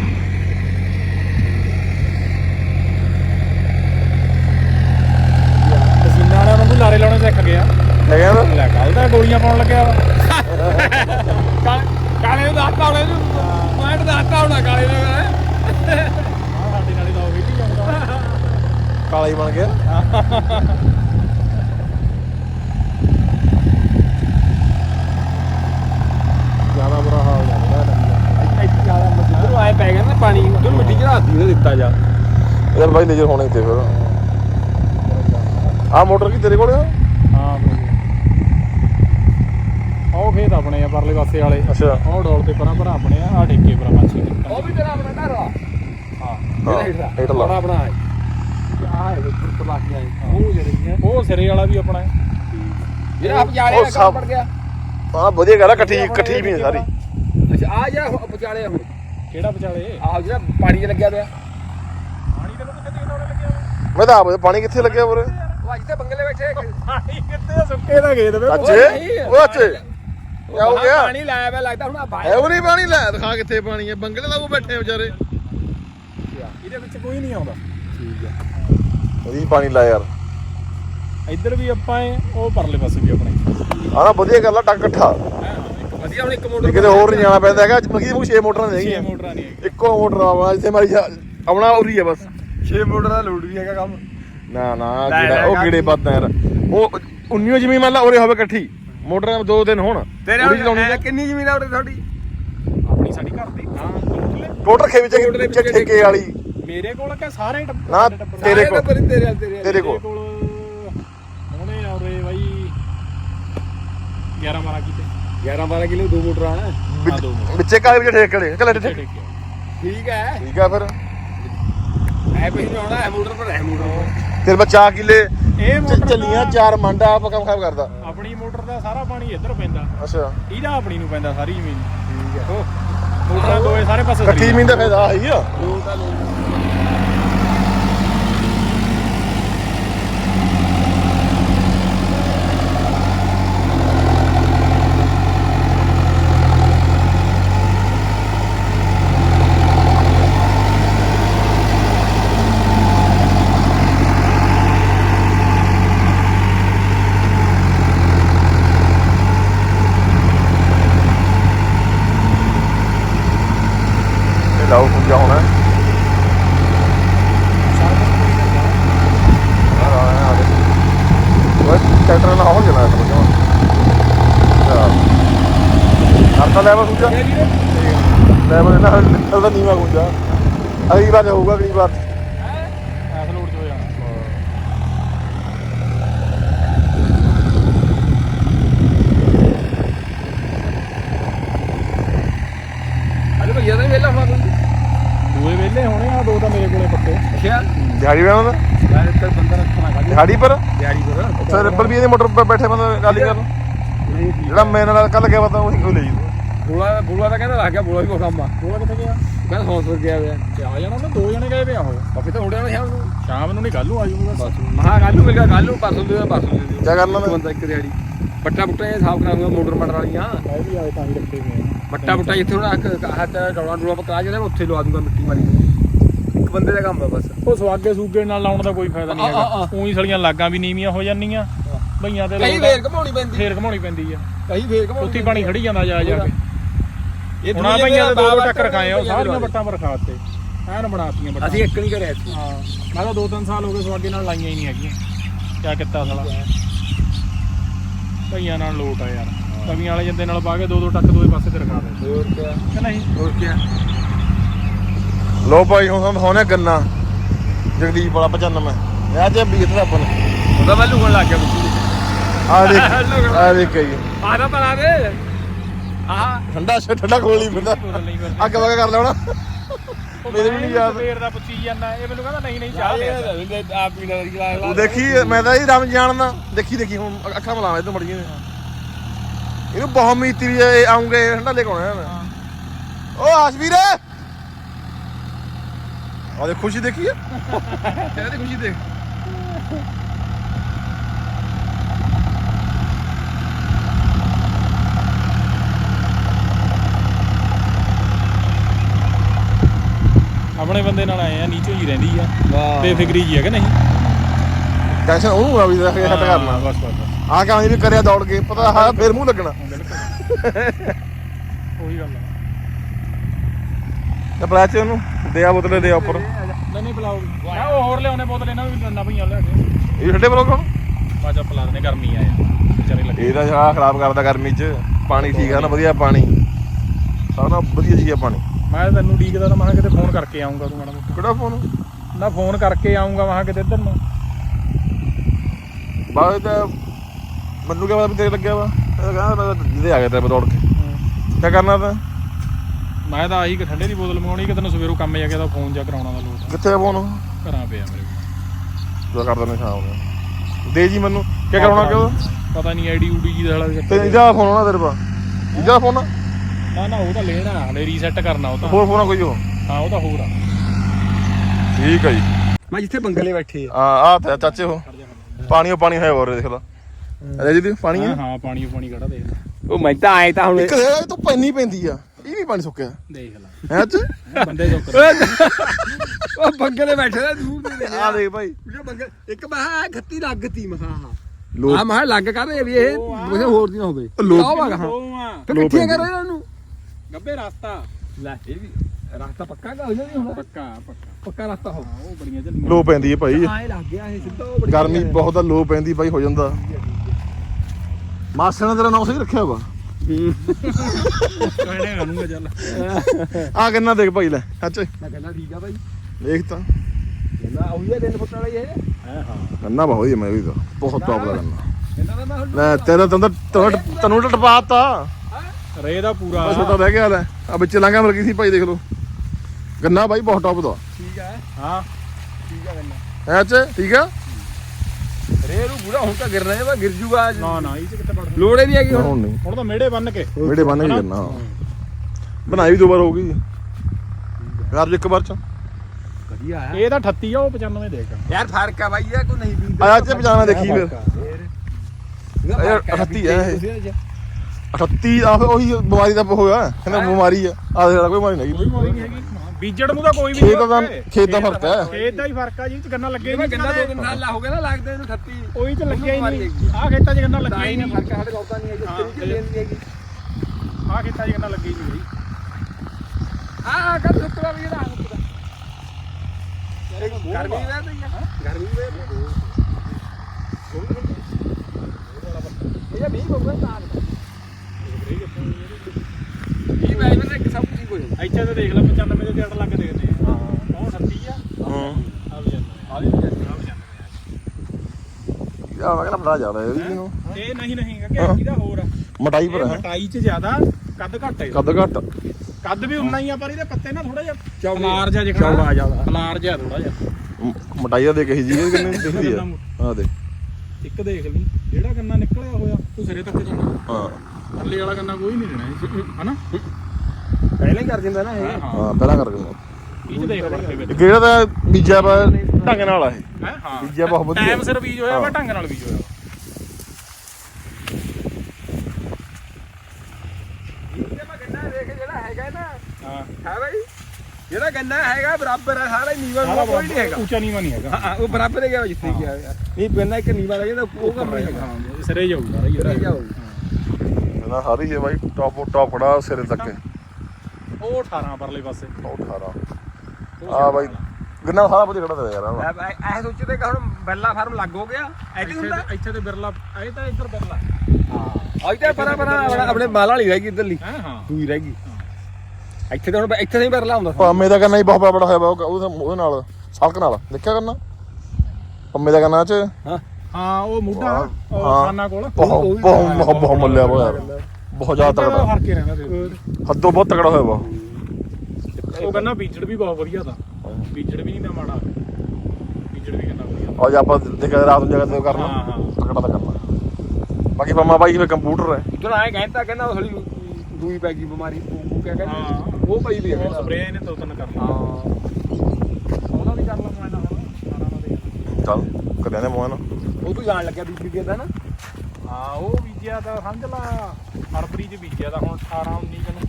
ਪਸੀਨਾ ਵਾਲਿਆਂ ਵਾਂਗੂ ਲਾਰੇ ਲਾਉਣੇ ਸਿੱਖ ਗਿਆ ਹੈਗਾ ਨਾ ਲੈ ਕੱਲ ਦਾ ਗੋਲੀਆਂ ਪਾਉਣ ਲੱਗਿਆ ਵਾ। ਕਾਲੇ ਨੂੰ ਦਾਤਾ ਹੋਣਾ ਇਹਨੂੰ। ਪੁਆਇੰਟ ਦਾਤਾ ਹੋਣਾ ਕਾਲੇ ਨੇ ਆਹ ਸਾਡੀ ਨਾਲੀ ਦਾ ਉਹ ਵੀ ਨਹੀਂ ਜਾਂਦਾ ਕਾਲਾ ਹੀ ਬਣ ਗਿਆ ਜ਼ਿਆਦਾ ਬੁਰਾ ਹਾਲ ਇੱਥੇ ਜ਼ਿਆਦਾ ਮੱਝ ਨੂੰ ਆਏ ਪੈ ਗਿਆ ਨਾ ਪਾਣੀ ਉਧਰ ਮਿੱਟੀ ਚੜਾਤੀ ਉਹਨੇ ਦਿੱਤਾ ਜਾ। ਯਾਰ ਬਾਈ ਨੇਜਰ ਹੋਣੇ ਤੇ ਫਿਰ। ਆ ਮੋਟਰ ਕੀ ਤੇਰੇ ਕੋਲ ਆ? ਹਾਂ ਆਓ ਖੇਤ ਆ ਆਪਣੇ ਆ ਪਰਲੇ ਪਾਸੇ ਵਾਲੇ। ਅੱਛਾ। ਉਹ ਡੋਲ ਤੇ ਪਰਾਂ ਪਰਾਂ ਆਪਣੇ ਆ ਆ ਠੇਕੇ ਪਰਾਂ ਛੇ ਉਹ ਵੀ ਤੇਰਾ ਆਪਣਾ ਘਰ ਵਾਲਾ ਹਾਂ। ਜਿਹੜਾ ਹੇਠਲਾ। ਹੇਠਲਾ। ਆਪਣਾ ਆਪਣਾ ਹੈ। ਆ ਹੈ ਉੱਪਰ ਬਾਕੀਆਂ ਉਹ ਜਿਹੜੀਆਂ ਉਹ ਸਿਰੇ ਵਾਲਾ ਵੀ ਆਪਣਾ ਹੈ। ਜਿਹੜਾ ਆਪ ਜਾਲੇ ਉਹ ਦਾ ਸਭ- ਕੰਮ ਪੜ ਗਿਆ। ਆ ਵਧੀਆ ਗੱਲ ਆ ਇਕੱਠੀ ਇਕੱਠੀ ਵੀ ਹੈ ਸਾਰੀ। ਅੱਛਾ ਆ ਜਿਹੜਾ ਪਚਾਲੇ ਹੁਣ। ਕਿਹੜਾ ਵਿਚਾਲੇ? ਆਹ ਜਿਹੜਾ ਪਾਣੀ 'ਚ ਲੱਗਿਆ ਪਿਆ। ਪਾਣੀ ਤੈਨੂੰ ਕਿੱਥੇ ਉਹਨੇ ਲੱਗਿਆ ਵਾ? ਮੈਂ ਤਾਂ ਆਪ ਪਾਣੀ ਕਿੱਥੇ ਲੱਗਿਆ ਵੀਰੇ? ਉਹ ਅੱਜ ਤੇ ਬੰਗਲੇ ਬੈਠੇ ਪਾਣੀ ਕਿੱਥੇ ਆ? ਸੁੱਕੇ ਦਾ ਗੇਦ ਵੇ ਅੱਛੇ ਉਹ ਅੱਛੇ ਕਿਆ ਹੋ ਗਿਆ? ਪਾਣੀ ਲਾਇਆ ਪਿਆ ਲੱਗਦਾ ਹੁਣ ਆ ਬਾਹਰ। ਐ ਨਹੀਂ ਪਾਣੀ ਲੈ ਦਿਖਾ ਕਿੱਥੇ ਪਾਣੀ ਹੈ ਬੰਗਲੇ ਦਾ ਉਹ ਬੈਠੇ ਵਿਚਾਰੇ। ਇਹਦੇ ਵਿੱਚ ਕੋਈ ਨਹੀਂ ਆਉਂਦਾ। ਠੀਕ ਹੈ ਉਹਦੀ ਪਾਣੀ ਲੈ ਯਾਰ। ਇੱਧਰ ਵੀ ਆਪਾਂ ਏ ਉਹ ਪਰਲੇ ਪਾਸੇ ਵੀ ਆਪਣੇ। ਆ ਨਾ ਵਧੀਆ ਗੱਲ ਆ ਟੱਕ ਇਕੱਠਾ। ਵਧੀਆ ਹੁਣ ਇੱਕ ਮੋਟਰ ਕਿਤੇ ਹੋਰ ਨਹੀਂ ਜਾਣਾ ਪੈਂਦਾ ਹੈਗਾ ਮਗੀ ਉਹ 6 ਮੋਟਰਾਂ ਨਹੀਂ ਛੇ ਹੈਗੀਆਂ। ਮੋਟਰਾਂ ਨਹੀਂ ਹੈਗੀਆਂ। ਇੱਕੋ ਮੋਟਰ ਆਵਾ ਜਿੱਥੇ ਮਾਰੀ ਆਉਣਾ ਉਰੀ ਹੈ ਬਸ। 6 ਮੋਟਰ ਦਾ ਲੋਡ ਵੀ ਹੈਗਾ ਕੰਮ। ਨਾ ਨਾ ਜਿਹੜਾ ਉਹ ਕੀੜੇ ਵੱਧ ਯਾਰ। ਉਹ 19 ਜ਼ਮੀਨ ਮੰਨ ਲਾ ਉਰੇ ਹੋਵੇ ਇਕੱਠੀ। ਮੋਟਰਾਂ ਦੋ ਦਿਨ ਹੋਣ ਤੇਰੇ ਹੁਣ ਕਿੰਨੀ ਜ਼ਮੀਨ ਆ ਉਰੇ ਤੁਹਾਡੀ? ਆਪਣੀ ਸਾਡੀ ਘਰ ਦੀ। ਹਾਂ ਟੋਟਲ। ਟੋਟਰ ਖੇ ਵਿੱਚ ਠੇਕੇ ਵਾਲੀ। ਮੇਰੇ ਕੋਲ ਕਿ ਸਾਰੇ ਨਾ, ਤੇਰੇ ਕੋਲ। ਤੇਰੇ ਤੇਰੇ। ਤੇਰੇ ਕੋਲ। ਮੇਰੇ ਹੁਣੇ ਆਉਰੇ ਬਾਈ 11 12 ਕੀਤੇ 11 12 ਕਿਲੋ ਦੋ ਮੋਟਰਾਂ ਹੈ ਦੋ ਮੋਟਰ। ਵਿੱਚੇ ਕਾਲੇ ਵਿੱਚ ਠੇਕੇ ਵਾਲੇ ਚੱਲ ਠੇਕੇ ਠੇਕੇ ਹੈ। ਠੀਕ ਆ ਫਿਰ। ਐ ਪਈ ਆਉਣਾ ਹੈ ਮੋਟਰ ਪਰ ਹੈ ਮੋਟਰ ਤੇਰੇ ਬੱਚਾ ਕਿਲੇ ਇਹ ਮੋਟਰ ਚੱਲੀਆਂ ਚਾਰ ਮੰਡਾ ਆਪ ਕੰਮ ਖਰਾਬ ਕਰਦਾ। ਆਪਣੀ ਮੋਟਰ ਦਾ ਸਾਰਾ ਪਾਣੀ ਇੱਧਰ ਪੈਂਦਾ। ਅੱਛਾ। ਇਹਦਾ ਆਪਣੀ ਨੂੰ ਪੈਂਦਾ ਸਾਰੀ ਜ਼ਮੀਨ। ਠੀਕ ਹੈ। ਮੋਟਰਾਂ ਦੋਏ ਸਾਰੇ ਪਾਸੇ ਇਕੱਠੀ। ਜ਼ਮੀਨ ਦਾ ਫਾਇਦਾ ਆਹੀ ਆ। ਦੋ ਤਾਂ ਲੋਡ ਇਹ ਲਾਓ ਪੁੰਜਾ ਹੋਣਾ ਉਹ ਟਰੈਕਟਰ ਨਾਲ ਹੋ ਜਾਣਾ ਸਮਝ ਜਮਾ ਕਰਤਾ ਲੈਵਲ ਪੁੰਜਾ ਲੈਵਲ ਨਾ ਨਿਕਲਦਾ ਨੀਵਾ ਪੁੰਜਾ ਅਗਲੀ ਵਾਰ ਵਾਰ ਐਸ ਲੋਡ 'ਚ ਹੋ ਜਾਣਾ ਅਰੇ ਭਈਆ ਤਾਂ ਵੇਲਾ ਹੋਣਾ ਕੋਈ ਦੋਏ ਵਿਹਲੇ ਹੋਣੇ ਆ ਦੋ ਤਾਂ ਮੇਰੇ ਕੋਲੇ ਪੱਕੇ। ਅੱਛਾ। ਦਿਹਾੜੀ ਵੇ ਉਹਨਾਂ ਦਾ ਯਾਰ ਇੱਥੇ ਬੰਦਾ ਰੱਖਣਾ ਕੱਢ ਦਿਹਾੜੀ ਪਰ? ਦਿਹਾੜੀ ਪਰ। ਉੱਥੇ ਰਿੱਪਲ ਵੀ ਇਹਦੇ ਮੋਟਰ ਪਰ ਬੈਠੇ ਬੰਦਾ ਗੱਲ ਜਿਹੜਾ ਮੇਰੇ ਨਾਲ ਕੱਲ ਗਿਆ ਪਤਾ ਉਹ ਲੈ ਜੂ। ਬੋਲਾ ਬੋਲਾ ਤਾਂ ਕਹਿੰਦਾ ਲੱਗ ਗਿਆ ਬੋਲਾ ਵੀ ਕੋ ਕੰਮ ਆ। ਉਹ ਕਿੱਥੇ ਗਿਆ? ਕਹਿੰਦਾ ਹੌਸ ਹੋ ਗਿਆ ਵੇ ਤੇ ਆ ਜਾਣਾ ਤਾਂ ਦੋ ਜਣੇ ਗਏ ਪਿਆ ਹੋਏ ਬਾਕੀ ਤਾਂ ਸ਼ਾਮ ਨੂੰ ਸ਼ਾਮ ਨੂੰ ਨਹੀਂ ਕੱਲ ਨੂੰ ਆ ਜਾਊਗਾ ਬਸ। ਮਹਾ ਕੱਲ ਨੂੰ ਮਿਲਗਾ ਕੱਲ ਨੂੰ ਪਰਸੋਂ ਦੇ ਪਰਸੋਂ ਦੇ। ਕਿਆ ਕਰਨਾ ਇੱਕ ਬੰਦਾ ਇੱਕ ਦਿਹਾੜੀ। ਬੱਟਾ ਬੁੱਟਾ ਇਹ ਸਾਫ਼ ਕਰਾਉਂਗਾ ਮੋਟਰ ਮਟਰ ਵਾਲੀਆਂ। ਇਹ ਵੀ ਆਏ ਤਾਂ ਹੀ ਰੱਖੇ ਹੋਏ ਆ। ਬੱਟਾ ਬੁੱਟਾ ਜਿੱਥੇ ਹੁਣ ਹੱਥ ਡੌਲਾ ਡੂਲਾ ਪਕਾ ਮੈਂ ਉੱਥੇ ਲਵਾ ਦੂੰਗਾ ਮਿੱਟੀ ਵਾਲੀ। ਇੱਕ ਬੰਦੇ ਦਾ ਕੰਮ ਆ ਬਸ। ਉਹ ਸਵਾਗੇ ਸੂਗੇ ਨਾਲ ਲਾਉਣ ਦਾ ਕੋਈ ਫਾਇਦਾ ਨਹੀਂ ਹੈਗਾ। ਉਹੀ ਸਲੀਆਂ ਲਾਗਾਂ ਵੀ ਨੀਵੀਆਂ ਹੋ ਜਾਂਦੀਆਂ। ਭਈਆਂ ਤੇ ਕਈ ਫੇਰ ਘਮਾਉਣੀ ਪੈਂਦੀ। ਫੇਰ ਘਮਾਉਣੀ ਪੈਂਦੀ ਆ। ਕਈ ਫੇਰ ਘਮਾਉਣੀ ਉੱਥੇ ਪਾਣੀ ਖੜੀ ਜਾਂਦਾ ਜਾ ਜਾ ਕੇ। ਹੁਣ ਆ ਦੁਨੀਆ ਭਈਆਂ ਦੇ ਦੋ ਦੋ ਬਾਬਾ ਟੱਕਰ ਖਾਏ ਆ ਸਾਰੀਆਂ ਲਵਾ ਬੱਟਾਂ ਪਰ ਖਾਤੇ ਐਨ ਬਣਾਤੀਆਂ। ਬੱਟਾਂ ਅਸੀਂ ਇੱਕ ਨਹੀਂ ਕਰਿਆ ਇੱਥੇ। ਹਾਂ। ਮੈਂ ਤਾਂ ਦੋ ਤਿੰਨ ਸਾਲ ਹੋ ਗਏ ਸਵਾਗੇ ਨਾਲ ਲਾਈਆਂ ਹੀ ਨਹੀਂ ਹੈਗੀਆਂ। ਕਿਆ ਕੀਤਾ ਸਾਲਾ। ਭਈਆਂ ਨਾਲ ਲੋਟ ਆ ਯਾਰ। ਕਵੀਆਂ ਵਾਲੇ ਜੰਦੇ ਨਾਲ ਪਾ ਕੇ ਦੋ ਦੋ ਟੱਕ ਦੋਏ ਪਾਸੇ ਤੇ ਰਖਾ ਦੇ। ਹੋਰ ਕਿਆ? ਕਿ ਨਹੀਂ? ਹੋਰ ਕਿਆ? ਲੋ ਭਾਈ ਹੁਣ ਸਾਨੂੰ ਦਿਖਾਉਣੇ ਗੰਨਾ। ਜਗਦੀਪ ਵਾਲਾ 95 ਇਹ ਅੱਜ ਵੀ ਇੱਥੇ ਆਪਾਂ ਉਹਦਾ ਮੈਂ ਲੁਕਣ ਲੱਗ ਗਿਆ। ਆ ਦੇਖ ਆ ਦੇਖ ਕਈ ਆਹ ਨਾ ਬਣਾ ਦੇ। ਆਹ। ਠੰਡਾ ਸ਼ ਠੰਡਾ ਖੋਲੀ ਫਿਰਦਾ। ਨਹੀਂ ਕਰਦੇ ਅੱਗ ਵਗਾ ਕਰ ਲੈਣਾ ਮੇਰੇ ਵੀ ਨਹੀਂ ਯਾਦ। ਫੇਰ ਦਾ ਪੁੱਛੀ ਜਾਂਦਾ ਇਹ ਮੈਨੂੰ ਕਹਿੰਦਾ ਨਹੀਂ ਨਹੀਂ ਚਾਹ ਦੇ ਆ ਪੀਣਾ ਦੀ ਗਲਾਸ ਤੂੰ ਦੇਖੀ ਮੈਂ ਤਾਂ ਇਹ ਰਮ ਜਾਣਦਾ। ਦੇਖੀ ਦੇਖੀ ਹੁਣ ਅੱਖਾਂ ਮਲਾਵਾਂ ਇਦੋਂ ਮੜੀਆਂ ਨੇ। ਇਹਨੂੰ ਬਹੁਤ ਮੀਤੀ ਵੀ ਇਹ ਆਉਂਗੇ ਠੰਡਾ ਲੈ ਕੇ ਆਉਣਾ ਇਹਨੇ ਓ ਆਸ਼ਵੀਰ ਆ ਦੇ ਖੁਸ਼ੀ ਦੇਖੀ ਹੈ ਕਹਿੰਦੇ ਖੁਸ਼ੀ ਦੇਖ। ਆਪਣੇ ਬੰਦੇ ਨਾਲ ਆਏ ਆ ਨੀਚੇ ਹੀ ਰਹਿੰਦੀ ਆ। ਵਾਹ। ਬੇਫਿਕਰੀ ਜੀ ਹੈ ਕਿ ਨਹੀਂ? ਟੈਨਸ਼ਨ ਉਹਨੂੰ ਆ ਵੀ ਦੇਖ ਹੱਟ ਕਰਨਾ। ਬਸ ਬਸ ਆ ਕੰਮ ਵੀ ਕਰਿਆ ਦੌੜ ਕੇ ਪਤਾ ਹਾਂ ਫੇਰ ਮੂੰਹ ਲੱਗਣਾ। ਉਹੀ ਗੱਲ ਆ। ਤੇ ਪਲਾਚ ਉਹਨੂੰ ਦੇ ਆ ਬੋਤਲੇ ਦੇ ਆ ਉੱਪਰ। ਨਹੀਂ ਨਹੀਂ ਮੈਂ ਉਹ ਹੋਰ ਲਿਆਉਣੇ ਬੋਤਲ ਇਹਨਾਂ ਨੂੰ ਵੀ ਨਵੀਆਂ ਲਿਆ ਕੇ। ਇਹ ਬਲੋਕ ਹੁਣ? ਬਾਜਾ ਪਿਲਾ ਦਨੇ ਗਰਮੀ ਆਇਆ ਵਿਚਾਰੇ ਲੱਗੇ। ਇਹਦਾ ਆ ਖਰਾਬ ਕਰਦਾ ਗਰਮੀ 'ਚ। ਪਾਣੀ ਠੀਕ ਆ ਨਾ ਵਧੀਆ ਪਾਣੀ। ਸਾਰਾ ਨਾਲ ਵਧੀਆ ਚੀਜ਼ ਆ ਪਾਣੀ। ਮੈਂ ਤੈਨੂੰ ਡੀਕਦਾ ਤਾਂ ਮੈਂ ਕਿਹਾ ਕਿਤੇ ਫੋਨ ਕਰਕੇ ਆਉਂਗਾ ਤੂੰ ਮਾੜਾ ਮੋਟਾ ਕਿਹੜਾ ਫੋਨ? ਨਾ ਫੋਨ ਕਰਕੇ ਆਉਂਗਾ ਮੈਂ ਕਿਹਾ ਕਿਤੇ ਇੱਧਰ ਨੂੰ। ਬਾਅਦ ਤਾਂ ਮੈਨੂੰ ਕਿਹਾ ਵੀ ਤੇਰੇ ਲੱਗਿਆ ਵਾ। ਇਹ ਕਹਿੰਦਾ ਮੈਂ ਜਿਹਦੇ ਆ ਗਿਆ ਤੇ ਦੌੜ ਕੇ। ਕੀ ਕਰਨਾ ਤਾਂ? ਮੈਂ ਤਾਂ ਆਹੀ ਕਿ ਠੰਡੇ ਦੀ ਬੋਤਲ ਮੰਗਾਉਣੀ ਕਿ ਤੈਨੂੰ ਸਵੇਰੋਂ ਕੰਮ ਜਾ ਕੇ ਦਾ ਫੋਨ ਜਾ ਕਰਾਉਣਾ ਦਾ ਲੋਟ ਕਿੱਥੇ ਆ ਫੋਨ? ਘਰਾਂ ਪਿਆ ਮੇਰੇ ਕੋਲ। ਕਰ ਦਿੰਦੇ ਸ਼ਾਮ ਨੂੰ ਦੇ ਜੀ ਮੈਨੂੰ। ਕੀ ਕਰਾਉਣਾ ਕਿਉਂ? ਪਤਾ ਨਹੀਂ ਆਈਡੀ ਊਡੀ ਜੀ ਦਾ ਹਲਾ ਤੇ ਇਹਦਾ ਫੋਨ ਆਉਣਾ ਤੇਰੇ ਪਾ ਇਹਦਾ ਫੋਨ ਨਾ ਨਾ ਉਹ ਤਾਂ ਲੈਣਾ ਹਲੇ ਰੀਸੈਟ ਕਰਨਾ ਉਹ ਤਾਂ। ਹੋਰ ਫੋਨ ਆ ਕੋਈ ਹੋ ਹਾਂ ਉਹ ਤਾਂ ਹੋਰ ਆ। ਠੀਕ ਹੈ ਜੀ। ਮੈਂ ਜਿੱਥੇ ਬੰਗਲੇ ਬੈਠੇ ਆ। ਆ ਆ ਤੇ ਚਾਚੇ ਹੋ ਪਾਣੀ ਉਹ ਪਾਣੀ ਹੈ ਹੋਰ ਦੇਖ ਲਾ। ਅਰੇ ਜੀ ਪਾਣੀ ਹਾਂ ਹੈ ਹਾਂ ਪਾਣੀ ਪਾਣੀ ਖੜਾ ਦੇਖ ਉਹ ਮੈਂ ਤਾਂ ਆਏ ਤਾਂ ਹੁਣ ਇੱਕ ਇਹ ਤਾਂ ਪੈਣੀ ਪੈਂਦੀ ਆ। ਇਹ ਵੀ ਪਾਣੀ ਸੁੱਕਿਆ। ਦੇਖ ਲੈ। ਹੈ ਚ ਬੰਦੇ ਜੋ ਉਹ ਬੰਗਲੇ ਬੈਠੇ ਨੇ ਦੂਰ ਦੇ ਆ ਦੇਖ ਭਾਈ। ਇੱਕ ਮਹਾ ਖੱਤੀ ਲੱਗਤੀ ਮਹਾ ਹਾਂ ਲੋਕ ਆ ਮਹਾ ਲੱਗ ਕਰਦੇ ਵੀ ਇਹ ਕਿਸੇ ਹੋਰ ਦੀ ਨਾ ਹੋਵੇ। ਲੋਕ-। ਆ। ਫਿਰ ਕਿੱਥੇ। ਕਰ ਇਹਨਾਂ ਨੂੰ ਗੱਬੇ ਰਸਤਾ। ਲੈ ਇਹ ਵੀ ਰਸਤਾ ਪੱਕਾ ਕਾ ਹੋ ਜਾਂਦੀ ਹੁਣ? ਪੱਕਾ ਪੱਕਾ। ਪੱਕਾ ਰਸਤਾ ਹੋ। ਹਾਂ ਉਹ ਬੜੀਆਂ ਚੱਲੀਆਂ ਲੋ ਪੈਂਦੀ ਹੈ ਭਾਈ। ਆਏ ਲੱਗ ਗਿਆ ਇਹ ਸਿੱਧਾ ਉਹ ਬੜੀ ਗਰਮੀ ਬਹੁਤ ਆ ਲੋ ਪੈਂਦੀ ਭਾਈ ਹੋ ਜਾਂਦਾ। ਮਾਸੜ ਨੇ ਤੇਰਾ ਨਾਮ ਸਹੀ ਰੱਖਿਆ ਵਾ ਕਹਿਣੇ ਕਰੂੰਗਾ ਚੱਲ। ਆ ਕਿੰਨਾ ਦੇਖ ਭਾਈ ਲੈ ਸੱਚ। ਮੈਂ ਕਹਿੰਦਾ ਠੀਕ ਆ ਭਾਈ ਦੇਖ ਤਾਂ। ਕਹਿੰਦਾ ਉਹੀ ਹੈ ਦਿਨ ਫੁੱਟ ਵਾਲਾ ਹੀ ਇਹ। ਹਾਂ ਹਾਂ। ਗੰਨਾ ਬਹੁਤ ਹੀ ਮੈਂ ਵੀ ਤਾਂ। ਬਹੁਤ ਟੌਪ ਦਾ ਤਾਂ ਮੈਂ ਹੁਣ ਲੈ ਤੇਰਾ ਤੰਦਾ ਤੈਨੂੰ ਟਪਾਤਾ। ਰੇ ਦਾ ਪੂਰਾ ਆ ਛੋਟਾ ਰਹਿ ਗਿਆ ਲੈ ਆ ਵਿੱਚ ਲਾਂਗਾ ਮਿਲ ਗਈ ਸੀ ਭਾਈ ਦੇਖ ਲਓ। ਗੰਨਾ ਭਾਈ ਬਹੁਤ ਟੌਪ ਦਾ। ਠੀਕ ਆ। ਹਾਂ। ਠੀਕ ਆ ਕਹਿੰਦਾ ਐ ਚ ਠੀਕ ਆ? ਰੇ ਨੂੰ ਬੁੜਾ ਹੁਣ ਤਾਂ ਗਿਰ ਰਿਹਾ ਵਾ ਗਿਰ ਜੂਗਾ ਨਾ ਨਾ ਇਹ ਚ ਕਿੱਥੇ ਪੜਦਾ ਲੋੜ ਹੀ ਨਹੀਂ ਹੈਗੀ ਹੁਣ। ਹੁਣ ਨਹੀਂ। ਹੁਣ ਤਾਂ ਮੇੜੇ ਬੰਨ ਕੇ। ਮੇੜੇ ਬੰਨ ਕੇ ਕਰਨਾ ਬਣਾਈ ਵੀ ਦੋ ਵਾਰ ਹੋ ਗਈ। ਯਾਰ ਇੱਕ ਵਾਰ ਚ। ਵਧੀਆ ਆ। ਇਹ ਤਾਂ 38 ਆ ਉਹ 95 ਦੇਖ। ਯਾਰ ਫ਼ਰਕ ਆ ਬਾਈ ਇਹ ਕੋਈ ਨਹੀਂ ਵੀ ਆ ਅੱਜ ਪਜਾਣਾ ਦੇਖੀ ਫਿਰ। ਯਾਰ 38 ਹੈ ਇਹ। 38 ਆ ਫਿਰ ਉਹੀ ਬਿਮਾਰੀ ਦਾ ਹੋਇਆ ਕਹਿੰਦਾ ਬਿਮਾਰੀ ਆ। ਆ ਲੈ ਕੋਈ ਬਿਮਾਰੀ ਨਹੀਂ ਕੋਈ ਮੋਰੀ ਨਹੀਂ ਹੈਗੀ। ਹਾਂ, ਬੀਜਣ ਨੂੰ ਤਾਂ ਕੋਈ ਵੀ ਖੇਤ ਦਾ ਨਹੀਂ ਖੇਤ ਦਾ ਫ਼ਰਕ ਹੈ। ਖੇਤ ਦਾ ਹੀ ਫ਼ਰਕ ਆ ਜੀ ਚ ਗੰਨਾ ਲੱਗੇ ਮੈਂ ਨਹੀਂ ਗੰਨਾ ਦੋ ਤਿੰਨ ਸਾਲ ਹੋ ਗਏ ਨਾ ਲੱਗਦੇ ਇਹਨੂੰ 38 ਕੋਈ ਚ ਲੱਗਿਆ ਹੀ ਨਹੀਂ। ਬਿਮਾਰੀ ਆ ਖੇਤਾਂ 'ਚ ਗੰਨਾ ਲੱਗਿਆ ਹੀ ਤਾਂ ਨਹੀਂ। ਫ਼ਰਕ ਸਾਡੇ ਤਾਂ ਨਹੀਂ ਹੈਗੀ ਹਾਂ, ਉੱਤੇ ਨਹੀਂ ਲੈਂਦੀ ਹੈਗੀ। ਆ ਖੇਤਾਂ 'ਚ ਗੰਨਾ ਲੱਗਿਆ ਹੀ ਨਹੀਂ ਬਈ। ਆ ਕਰ ਸੁੱਕਦਾ ਵੀ ਇਹਦਾ ਸੁੱਕਦਾ ਗਰਮੀ ਵੇ ਆ ਗਰਮੀ ਵੇ। ਇਹ ਮੀਂਹ ਪਊਗਾ ਤਾਂ। ਇਹ ਮੈਂ ਇਹਨਾਂ ਇੱਕ ਸਭ ਕੁਝ ਕੋਈ ਇੱਥੇ ਤਾਂ ਦੇਖ ਲੈ 95 ਦੇ ਜੜ ਲੱਗ ਦੇਖਦੇ ਆ। ਉਹ 38 ਆ। ਹੂੰ। ਆ ਵੀ ਜਾਂਦਾ ਆ। ਵੀ ਜਾਂਦੇ ਆ। ਵੀ ਜਾਂਦਾ ਬੜਾ ਜ਼ਿਆਦਾ ਇਹ ਵੀ ਨੂੰ ਇਹ ਨਹੀਂ ਨਹੀਂ ਕਿ ਇਹਦਾ ਹੋਰ ਆ? ਮਟਾਈ ਪਰ ਹੈ। ਮਟਾਈ 'ਚ ਜ਼ਿਆਦਾ ਕੱਦ ਘੱਟ ਹੈ। ਕੱਦ ਘੱਟ। ਕੱਦ ਵੀ ਉਨਾ ਹੀ ਆ ਪਰ ਇਹਦੇ ਪੱਤੇ ਨਾ ਥੋੜਾ ਜਿਹਾ ਚੌੜੇ। ਫਲਾਰ ਜਿਹਾ ਜਿਹਾ ਚੌੜਾ ਜ਼ਿਆਦਾ। ਜਿਹਾ ਥੋੜਾ ਜਿਹਾ। ਮਟਾਈ ਦਾ ਦੇਖ ਹੀ ਜੀ ਕਿੰਨੇ ਦਿਖਦੀ ਆ। ਆ ਦੇ ਇੱਕ ਦੇਖ ਲਈ। ਜਿਹੜਾ ਗੰਨਾ ਨਿਕਲਿਆ ਹੋਇਆ ਤੂੰ ਸਿਰੇ ਤੱਕ ਜਾਣਾ ਹਾਂ। ਥੱਲੇ ਵਾਲਾ ਗੰਨਾ ਕੋਈ ਨਹੀਂ ਲੈਣਾ ਇਹ 'ਚ, ਹਨਾ? ਪਹਿਲਾਂ ਹੀ ਕਰ ਦਿੰਦਾ ਨਾ ਇਹ। ਹਾਂ ਹਾਂ। ਪਹਿਲਾਂ ਕਰ ਗਏ ਇਹ 'ਚ ਦੇਖ ਵਿੱਚ ਜਿਹੜਾ ਦਾ ਬੀਜਾ ਵਾ ਢੰਗ ਨਾਲ ਆ ਇਹ। ਹੈ? ਹਾਂ। ਬੀਜਿਆ ਬਹੁਤ ਵਧੀਆ। ਟਾਈਮ ਸਿਰ ਬੀਜ ਹੋਇਆ ਵਾ ਹਾਂ। ਢੰਗ ਨਾਲ ਬੀਜ ਹੋਇਆ। ਇਹਦੇ ਮੈਂ ਗੰਨਾ ਦੇਖ ਜਿਹੜਾ ਹੈਗਾ ਨਾ ਹਾਂ। ਹੈ ਬਾਈ। ਜਿਹੜਾ ਗੰਨਾ ਹੈਗਾ ਬਰਾਬਰ ਹੈ ਸਾਰਾ ਨੀਵਾ ਸਾਰਾ ਕੋਈ ਨਹੀਂ ਹੈਗਾ। ਉੱਚਾ ਨੀਵਾ ਨਹੀਂ ਹੈਗਾ। ਹਾਂ ਹਾਂ, ਉਹ ਬਰਾਬਰ ਹੀ ਗਿਆ ਜਿੱਥੇ ਗਿਆ ਹੋਇਆ। ਨਹੀਂ ਗੰਨਾ ਇੱਕ ਨੀਵਾ ਲੱਗ ਜਾਂਦਾ ਉਹ ਕੰਮ ਨਹੀਂ ਹੈਗਾ। ਹਾਂ ਸਿਰੇ ਜਾਊਗਾ। ਨਾ ਸਾਰੀ ਹੈ ਬਾਈ ਟੌਪ ਟੌਪ ਖੜਾ ਸਿਰੇ ਤੱਕ। ਉਹ 18 ਪਰਲੇ ਪਾਸੇ। ਉਹ 18 ਆ ਬਾਈ ਗੰਨਾ ਸਾਰਾ ਵਧੀਆ ਖੜਾ ਤਾ ਯਾਰ ਆਹ। ਐ ਐ ਸੋਚਦੇ ਕਿ ਹੁਣ ਬੈਲਾ ਫਾਰਮ ਲੱਗ ਹੋ ਗਿਆ। ਐ ਕੀ ਹੁੰਦਾ? ਇੱਥੇ ਇੱਥੇ ਤੇ ਬਿਰਲਾ ਇਹ ਤਾਂ ਇੱਧਰ ਬਿਰਲਾ। ਹਾਂ। ਅੱਜ ਤਾਂ ਪਰਾਂ ਪਰਾਂ ਆਪਣਾ- ਆਪਣੇ ਮਾਲ ਵਾਲੀ ਰਹਿ ਗਈ ਇਧਰਲੀ। ਹੈ ਹਾਂ। ਦੂਈ ਰਹਿ ਗਈ। ਇੱਥੇ ਤਾਂ ਹੁਣ ਇੱਥੇ ਨਹੀਂ ਬਰਲਾ ਹੁੰਦਾ। ਪੰਮੇ ਦਾ ਗੰਨਾ ਹੀ ਬਹੁਤ ਬੜਾ ਹੋਇਆ ਵਾ ਉਹ- ਉਹਦੇ ਉਹਦੇ ਨਾਲ ਸੜਕ ਨਾਲ। ਦੇਖਿਆ ਕਰਨਾ? ਪੰਮੇ ਦਾ ਗੰਨਾ ਚ? ਹਾਂ। ਹਾਂ ਉਹ ਮੁੱਢਾ ਹਾਂ। ਉਹ ਖਾਨਾ ਕੋਲ। ਬਹੁਤ ਬਹੁਤ ਬਹੁਤ ਮੱਲਿਆ ਵਾ ਯਾਰ ਬਹੁਤ ਜ਼ਿਆਦਾ ਤਗੜਾ ਤਗੜਾ ਫ਼ਰਕ ਹੀ ਰਹਿੰਦਾ ਤੇ ਹੱਦੋਂ ਬਹੁਤ ਤਗੜਾ ਹੋਇਆ ਵਾ। ਉਹ ਕਹਿੰਦਾ ਬੀਜੜ ਵੀ ਬਹੁਤ ਵਧੀਆ ਦਾ ਬੀਜੜ ਵੀ ਨਹੀਂ ਨਾ ਮਾੜਾ। ਬੀਜੜ ਵੀ ਕਹਿੰਦਾ ਵਧੀਆ। ਅੱਜ ਆਪਾਂ ਦੇਖਿਆ ਰਾਤ ਨੂੰ ਜਗ੍ਹਾ ਤੇ ਕਰਨਾ। ਹਾਂ, ਹਾਂ। ਤਕੜਾ ਤਾਂ ਕਰਨਾ। ਬਾਕੀ ਪੰਮਾ ਬਾਈ ਜਿਵੇਂ ਕੰਪਿਊਟਰ ਹੈ। ਇਧਰ ਆਏ ਕਹਿੰਦਾ ਕਹਿੰਦਾ ਹੌਲੀ ਦੂਈ ਪੈ ਗਈ ਬਿਮਾਰੀ ਉਹ ਕਿਆ ਕਹਿੰਦੇ? ਹਾਂ। ਉਹ ਪਈ ਵੀ ਹੈ ਉਹ ਸਪਰੇਅ ਇਹਨੇ ਦੋ ਤਿੰਨ ਕਰਨਾ ਹਾਂ। ਉਹਦਾ ਵੀ ਕਰ ਲਾ ਮੈਂ ਨਾ ਹੁਣ। 18 ਦਾ ਦੇਖ ਚੱਲ। ਕਰਿਆ ਨੇ ਮੋਹਨ ਉਹ ਤੂੰ ਜਾਣ ਲੱਗਿਆ ਦੂਸਰੀ ਕੇ ਦਾ ਨਾ। ਹਾਂ ਉਹ ਬੀਜਿਆ ਤਾਂ ਸਮਝ ਲਾ ਫਰਵਰੀ ਚ ਬੀਜਿਆ ਤਾਂ ਹੁਣ 18 19 ਨੂੰ।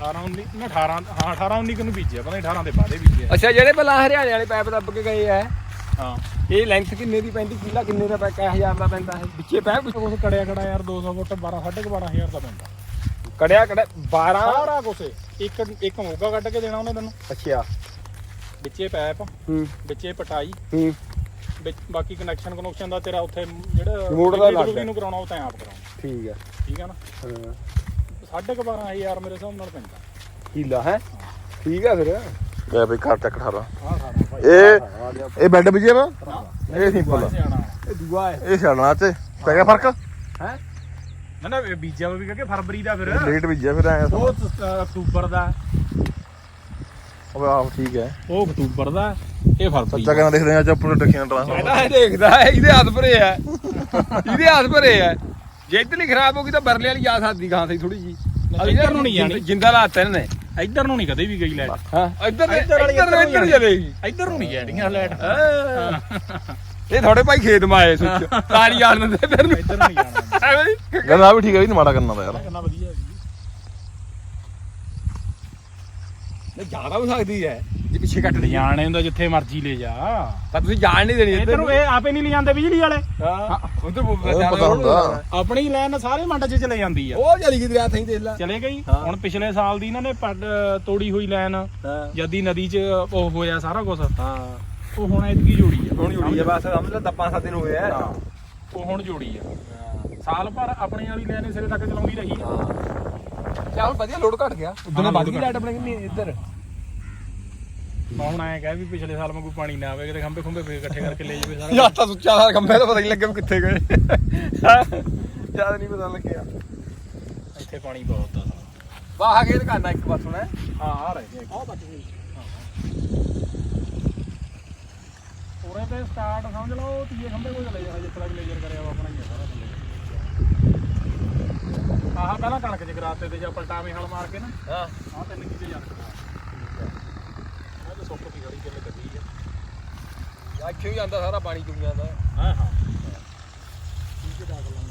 18 19 ਨਾ 18 ਹਾਂ 18 19 ਨੂੰ ਬੀਜਿਆ ਪਤਾ ਨਹੀਂ 18 ਦੇ ਬਾਅਦੇ ਬੀਜਿਆ। ਅੱਛਾ ਜਿਹੜੇ ਪਹਿਲਾਂ ਹਰਿਆਣੇ ਵਾਲੇ ਪੈਪ ਦੱਬ ਕੇ ਗਏ ਆ ਹਾਂ। ਇਹ ਲੈਂਥ ਕਿੰਨੇ ਦੀ ਪੈਂਦੀ ਕਿੱਲਾ ਕਿੰਨੇ ਦਾ ਪੈ ਕਿਆ ਹਜ਼ਾਰ ਦਾ ਪੈਂਦਾ ਹੈ ਵਿੱਚੇ ਪੈਪ ਕੁਛ ਕੜਿਆ ਕੜਾ ਯਾਰ 200 ਫੁੱਟ 12 12500 ਦਾ ਪੈਂਦਾ। ਕੜਿਆ ਕੜਿਆ 12 ਸਾਰਾ ਕੁਛ ਇੱਕ ਇੱਕ ਮੋਗਾ ਕੱਢ ਕੇ ਦੇਣਾ ਉਹਨੇ ਤੈਨੂੰ। ਅੱਛਾ। ਵਿੱਚੇ ਪੈਪ ਹੂੰ। ਵਿੱਚੇ ਪਟਾਈ। ਹੂੰ। ਵਿੱਚ ਬਾਕੀ ਕਨੈਕਸ਼ਨ ਕਨੈਕਸ਼ਨ ਦਾ ਤੇਰਾ ਉੱਥੇ ਜਿਹੜਾ Remote ਦਾ ਲੱਗਦਾ। ਨੂੰ ਕਰਾਉਣਾ ਉਹ ਤਾਂ ਆਪ ਕਰਾਉਣਾ। ਠੀਕ ਹੈ ਠੀਕ ਹੈ ਨਾ? ਹਾਂ। ਸਾਢੇ ਕੁ 12000 ਮੇਰੇ ਹਿਸਾਬ ਨਾਲ ਪੈਂਦਾ। ਕਿੱਲਾ ਹੈ? ਠੀਕ ਹੈ ਫਿਰ। ਲੈ ਬਈ ਘਰ ਟੱਕ ਠਾਰਾ ਸਾਰਾ ਭਾਈ ਇਹ ਇਹ ਬੈੱਡ ਵਿਜੇ ਵਾ? ਇਹ ਸਿੰਪਲ ਆ ਸਿਆਣਾ ਇਹ ਦੂਆ ਹੈ। ਇਹ ਛੜਨਾ ਤੇ ਪੈ ਗਿਆ ਫ਼ਰਕ? ਹੈ? ਨਾ ਨਾ ਇਹ ਬੀਜਿਆ ਵੀ ਕਿ ਫਰਵਰੀ ਦਾ ਫਿਰ। ਲੇਟ ਬੀਜਿਆ ਫਿਰ ਐ ਉਹ ਤ- ਅਕਤੂਬਰ ਦਾ। ਉਹ ਆਹ ਠੀਕ ਹੈ। ਉਹ ਅਕਤੂਬਰ ਦਾ ਇਹ ਫਰਵਰੀ ਸੱਚਾ ਕਹਿੰਦਾ ਦੇਖਦੇ ਆ ਅੱਜ ਉੱਪਰ ਟੱਕੀਆਂ ਟਰਾਂ। ਇਹ ਦੇਖਦਾ ਹੈ, ਇਹਦੇ ਹੱਥ ਭਰੇ ਆ। ਇਹਦੇ ਹੱਥ ਭਰੇ ਆ। ਜੇ ਇੱਧਰਲੀ ਖਰਾਬ ਹੋ ਗਈ ਤਾਂ ਬਰਲੇ ਵਾਲੀ ਜਾ ਸਕਦੀ ਗਾਂ ਸਹੀ ਥੋੜੀ ਜੀ ਇੱਧਰ ਨੂੰ ਨਹੀਂ ਜਾਣੀ। ਜਿੰਦਾ ਲਾਤਾ ਇਹਨੇ। ਇੱਧਰ ਨੂੰ ਨਹੀਂ ਕਦੇ ਵੀ ਗਈ ਲਾਈਟ ਹਾਂ ਇੱਧਰ ਇੱਧਰ ਇੱਧਰ ਵਾਲੀ ਇੱਧਰ ਚਲੇਗੀ ਇੱਧਰ ਨੂੰ ਨਹੀਂ ਜਾਣੀਆਂ ਲਾਈਟ ਇਹ ਥੋੜੇ ਭਾਈ ਖੇਤ ਮਾ ਆਏ ਸੁੱਚ। ਤਾਲੀ ਆਣ ਦਿੰਦੇ ਫਿਰ ਨੂੰ ਇੱਧਰ ਨਹੀਂ ਜਾਣਾ। ਐਵੇਂ ਨੀ। ਕਹਿੰਦਾ ਵੀ ਠੀਕ ਹੈ ਵੀ ਨੀ ਮਾੜਾ ਕਰਨਾ ਦਾ ਯਾਰ। ਕਿੰਨਾ ਵਧੀਆ ਜੀ ਨਹੀਂ ਜਾਣਾ ਵੀ ਸਕਦੀ ਹੈ। ਜੇ ਪਿੱਛੇ ਕੱਟ ਲਈ ਜਾਣੇ ਹੁੰਦਾ ਜਿੱਥੇ ਮਰਜ਼ੀ ਲੈ ਜਾ। ਪਰ ਤੁਸੀਂ ਜਾਣ ਨਹੀਂ ਦੇਣੀ ਇੱਧਰ ਨੂੰ। ਇਹ ਆਪੇ ਨਹੀਂ ਲੈ ਜਾਂਦੇ ਬਿਜਲੀ ਵਾਲੇ। ਹਾਂ ਉਧਰ ਪਤਾ ਹੁੰਦਾ। ਆਪਣੀ ਲਾਈਨ ਸਾਰੇ ਮੰਡ 'ਚ ਚਲੇ ਜਾਂਦੀ ਆ। ਉਹ ਚਲੀ ਗਈ ਦਰਿਆ ਥਈ ਦੇਖ ਲੈ। ਚਲੇ ਗਈ। ਹਾਂ। ਹੁਣ ਪਿਛਲੇ ਸਾਲ ਦੀ ਇਹਨਾਂ ਨੇ ਪੱਡ ਤੋੜੀ ਹੋਈ ਲਾਈਨ ਹਾਂ। ਜਦੀ ਨਦੀ 'ਚ ਉਹ ਹੋਇਆ ਸਾਰਾ ਕੁਝ ਹਾਂ। ਉਹ ਹੁਣ ਐਤਕੀ ਜੋੜੀ ਆ। ਹੁਣ ਜੁੜੀ ਹੈ ਬਸ ਸਮਝ ਲੈ ਤਾਂ 5-7 ਦਿਨ ਹੋਏ ਆ। ਹਾਂ। ਉਹ ਹੁਣ ਜੋੜੀ ਆ। ਸਾਲ ਭਰ ਆਪਣੇ ਵਾਲੀ ਲਾਈਨ ਸਿਰੇ ਤੱਕ ਚਲਾਉਂਦੀ ਰਹੀ ਆ। ਚੱਲ ਵਧੀਆ ਲੋਡ ਘਟ ਗਿਆ। ਉਦੋਂ ਵੱਧ ਗਈ ਲਾਈਟ ਆਪਣੇ ਕਿੰਨੀ ਇੱਧਰ? ਹੁਣ ਐਂ ਕਹਿ ਵੀ ਪਿਛਲੇ ਸਾਲ ਵਾਂਗੂ ਪਾਣੀ ਨਾ ਆਵੇ ਕਿਤੇ ਖੰਭੇ ਖੁੰਭੇ ਫੇਰ ਇਕੱਠੇ ਕਰਕੇ ਲੈ ਜਾਵੇ ਸਾਰਾ। ਯਾਰ ਤਾਂ ਸੁੱਚਾ ਦਾ ਕੰਮੇ ਤਾਂ ਪਤਾ ਨਹੀਂ ਲੱਗਿਆ ਵੀ ਕਿੱਥੇ ਗਏ। ਜ਼ਿਆਦਾ ਨਹੀਂ ਪਤਾ ਲੱਗਿਆ ਇੱਥੇ ਪਾਣੀ ਬਹੁਤ ਆ ਵਾਹ ਆ ਕੇ ਦੁਕਾਨਾਂ ਇੱਕ ਪਾਸੋਂ ਨੇ ਹਾਂ ਆ ਰਹੇ ਆ ਬਚ ਗਈ ਉਰੇ ਤੇ ਸਟਾਰਟ ਸਮਝ ਲਓ ਤੀਏ ਖੰਭੇ ਕੋਲ ਚਲੇ ਜਾ ਜਿਸ ਤਰ੍ਹਾਂ ਵੀ ਲੇਜ਼ਰ ਕਰਿਆ ਵਾ ਆਪਣਾ ਹੀ ਆ ਸਾਰਾ। ਆਹ ਪਹਿਲਾਂ ਕਣਕ ਚ ਕਰਾਤੇ ਤੇ ਜਾਂ ਪਲਟਾਵੇਂ ਹਲ ਮਾਰ ਕੇ ਨਾ। ਹਾਂ। ਆਹ ਤਿੰਨ ਕਿੱਲੇ ਜਣ ਕਰਾ ਉਹ ਸੁੱਕ ਦੀ ਗੜੀ ਕਿੱਲੇ ਕੱਢੀ ਆ। ਯਾ ਕਿਉਂ ਜਾਂਦਾ ਸਾਰਾ ਪਾਣੀ ਚੁੰਗਿਆਂ ਦਾ। ਹਾਂ ਹਾਂ। ਠੀਕ ਹੈ ਦਾਗ ਲਾ